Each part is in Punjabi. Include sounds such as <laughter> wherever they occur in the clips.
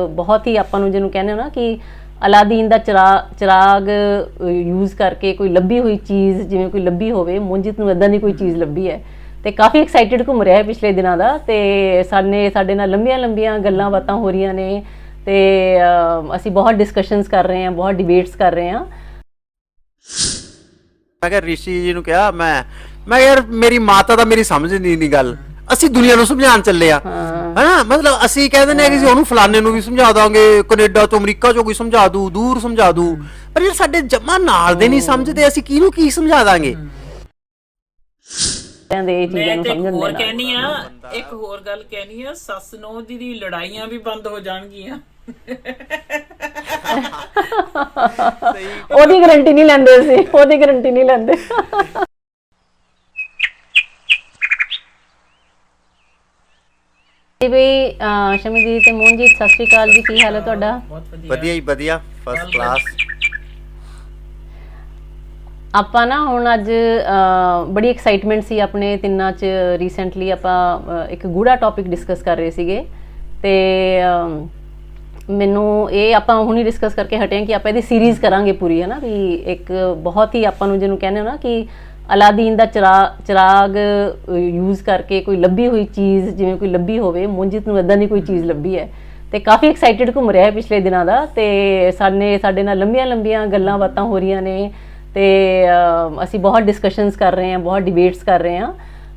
ਬਹੁਤ ਹੀ ਆਪਾਂ ਨੂੰ ਜਿਹਨੂੰ ਕਹਿੰਦੇ ਹੋ ਨਾ ਕਿ ਅਲਾਦੀਨ ਦਾ ਚਿਰਾਗ ਯੂਜ਼ ਕਰਕੇ ਕੋਈ ਲੱਭੀ ਹੋਈ ਚੀਜ਼, ਜਿਵੇਂ ਕੋਈ ਲੱਭੀ ਹੋਵੇ ਮੁੰਜਿਤ ਨੂੰ ਇਦਾਂ ਦੀ ਕੋਈ ਚੀਜ਼ ਲੱਭੀ ਹੈ। ਤੇ ਕਾਫੀ ਐਕਸਾਈਟਿਡ ਘੁੰਮ ਰਿਹਾ ਹੈ ਪਿਛਲੇ ਦਿਨਾਂ ਦਾ ਤੇ ਸਾਨੇ ਸਾਡੇ ਨਾਲ ਲੰਬੀਆਂ ਲੰਬੀਆਂ ਗੱਲਾਂ ਬਾਤਾਂ ਹੋ ਰਹੀਆਂ ਨੇ ਤੇ ਅਸੀਂ ਬਹੁਤ ਡਿਸਕਸ਼ਨਸ ਕਰ ਰਹੇ ਹਾਂ, ਬਹੁਤ ਡਿਬੇਟਸ ਕਰ ਰਹੇ ਹਾਂ। ਮੈਂ ਕਿਹਾ ਰਿਸ਼ੀ ਜੀ ਨੂੰ ਕਿਹਾ, ਮੈਂ ਮੈਂ ਕਿਹਾ ਯਾਰ ਮੇਰੀ ਮਾਤਾ ਦਾ ਮੇਰੀ ਸਮਝ ਨਹੀਂ ਨਹੀਂ ਗੱਲ। ਅਸੀਂ ਦੁਨੀਆ ਨੂੰ ਸਮਝਾਉਣ ਚੱਲੇ ਆ। ਹਨਾ? ਮਤਲਬ ਅਸੀਂ ਕਹਿੰਦੇ ਨੇ ਕਿ ਜੀ ਉਹਨੂੰ ਫਲਾਣੇ ਨੂੰ ਵੀ ਸਮਝਾ ਦਾਂਗੇ ਕੈਨੇਡਾ ਤੋਂ ਅਮਰੀਕਾ ਚੋਂ ਕੋਈ ਸਮਝਾ ਦੂ ਦੂਰ ਸਮਝਾ ਦੂ। ਪਰ ਯਾਰ ਸਾਡੇ ਜਮਾ ਨਾਲ ਦੇ ਨਹੀਂ ਸਮਝਦੇ ਅਸੀਂ ਕਿਹਨੂੰ ਕੀ ਸਮਝਾ ਦਾਂਗੇ? ਇਹ ਚੀਜ਼ਾਂ ਨੂੰ ਸਮਝਣ ਦੇ ਆ ਇੱਕ ਹੋਰ ਗੱਲ ਕਹਿਣੀ ਆ ਸੱਸ ਨੂੰ ਦੀ ਦੀ ਲੜਾਈਆਂ ਵੀ ਬੰਦ ਹੋ ਜਾਣਗੀਆਂ। <laughs> ਉਹਦੀ ਗਾਰੰਟੀ ਨਹੀਂ ਲੈਂਦੇ ਅਸੀਂ ਉਹਦੀ ਗਾਰੰਟੀ ਨਹੀਂ ਲੈਂਦੇ। ਜੀ ਬਈ ਸ਼ਮੀ ਜੀ ਤੇ ਮੋਹਨਜੀਤ ਸਤਿ ਸ਼੍ਰੀ ਅਕਾਲ ਜੀ ਕੀ ਹਾਲ ਹੈ ਤੁਹਾਡਾ? ਬਹੁਤ ਵਧੀਆ ਹੀ ਵਧੀਆ ਫਸਟ ਕਲਾਸ ਆਪਾਂ ਨਾ ਹੁਣ ਅੱਜ ਬੜੀ ਐਕਸਾਈਟਮੈਂਟ ਸੀ ਆਪਣੇ ਤਿੰਨਾਂ ਚ ਰੀਸੈਂਟਲੀ ਆਪਾਂ ਇੱਕ ਗੂੜਾ ਟੌਪਿਕ ਡਿਸਕਸ ਕਰ ਰਹੇ ਸੀਗੇ। ਤੇ ਮੈਨੂੰ ਇਹ ਆਪਾਂ ਹੁਣੀ ਡਿਸਕਸ ਕਰਕੇ ਹਟੇ ਕਿ ਆਪਾਂ ਇਹਦੀ ਸੀਰੀਜ਼ ਕਰਾਂਗੇ ਪੂਰੀ ਹੈ ਨਾ? ਵੀ ਇੱਕ ਬਹੁਤ ਹੀ ਆਪਾਂ ਨੂੰ ਜਿਹਨੂੰ ਕਹਿੰਦੇ ਹੋ ਨਾ ਕਿ ਅਲਾਦੀਨ ਦਾ ਚਿਰਾ- ਚਿਰਾਗ ਯੂਜ਼ ਕਰਕੇ ਕੋਈ ਲੱਭੀ ਹੋਈ ਚੀਜ਼, ਜਿਵੇਂ ਕੋਈ ਲੱਭੀ ਹੋਵੇ ਮੁੰਜਿਤ ਨੂੰ ਇਦਾਂ ਦੀ ਕੋਈ ਚੀਜ਼ ਲੱਭੀ ਹੈ। ਤੇ ਕਾਫੀ ਐਕਸਾਈਟਿਡ ਘੁੰਮ ਰਿਹਾ ਹੈ ਪਿਛਲੇ ਦਿਨਾਂ ਦਾ ਤੇ ਸਾਨੇ ਸਾਡੇ ਨਾਲ ਲੰਬੀਆਂ ਲੰਬੀਆਂ ਗੱਲਾਂ ਬਾਤਾਂ ਹੋ ਰਹੀਆਂ ਨੇ ਤੇ ਅਸੀਂ ਬਹੁਤ ਡਿਸਕਸ਼ਨਸ ਕਰ ਰਹੇ ਹਾਂ, ਬਹੁਤ ਡਿਬੇਟਸ ਕਰ ਰਹੇ ਹਾਂ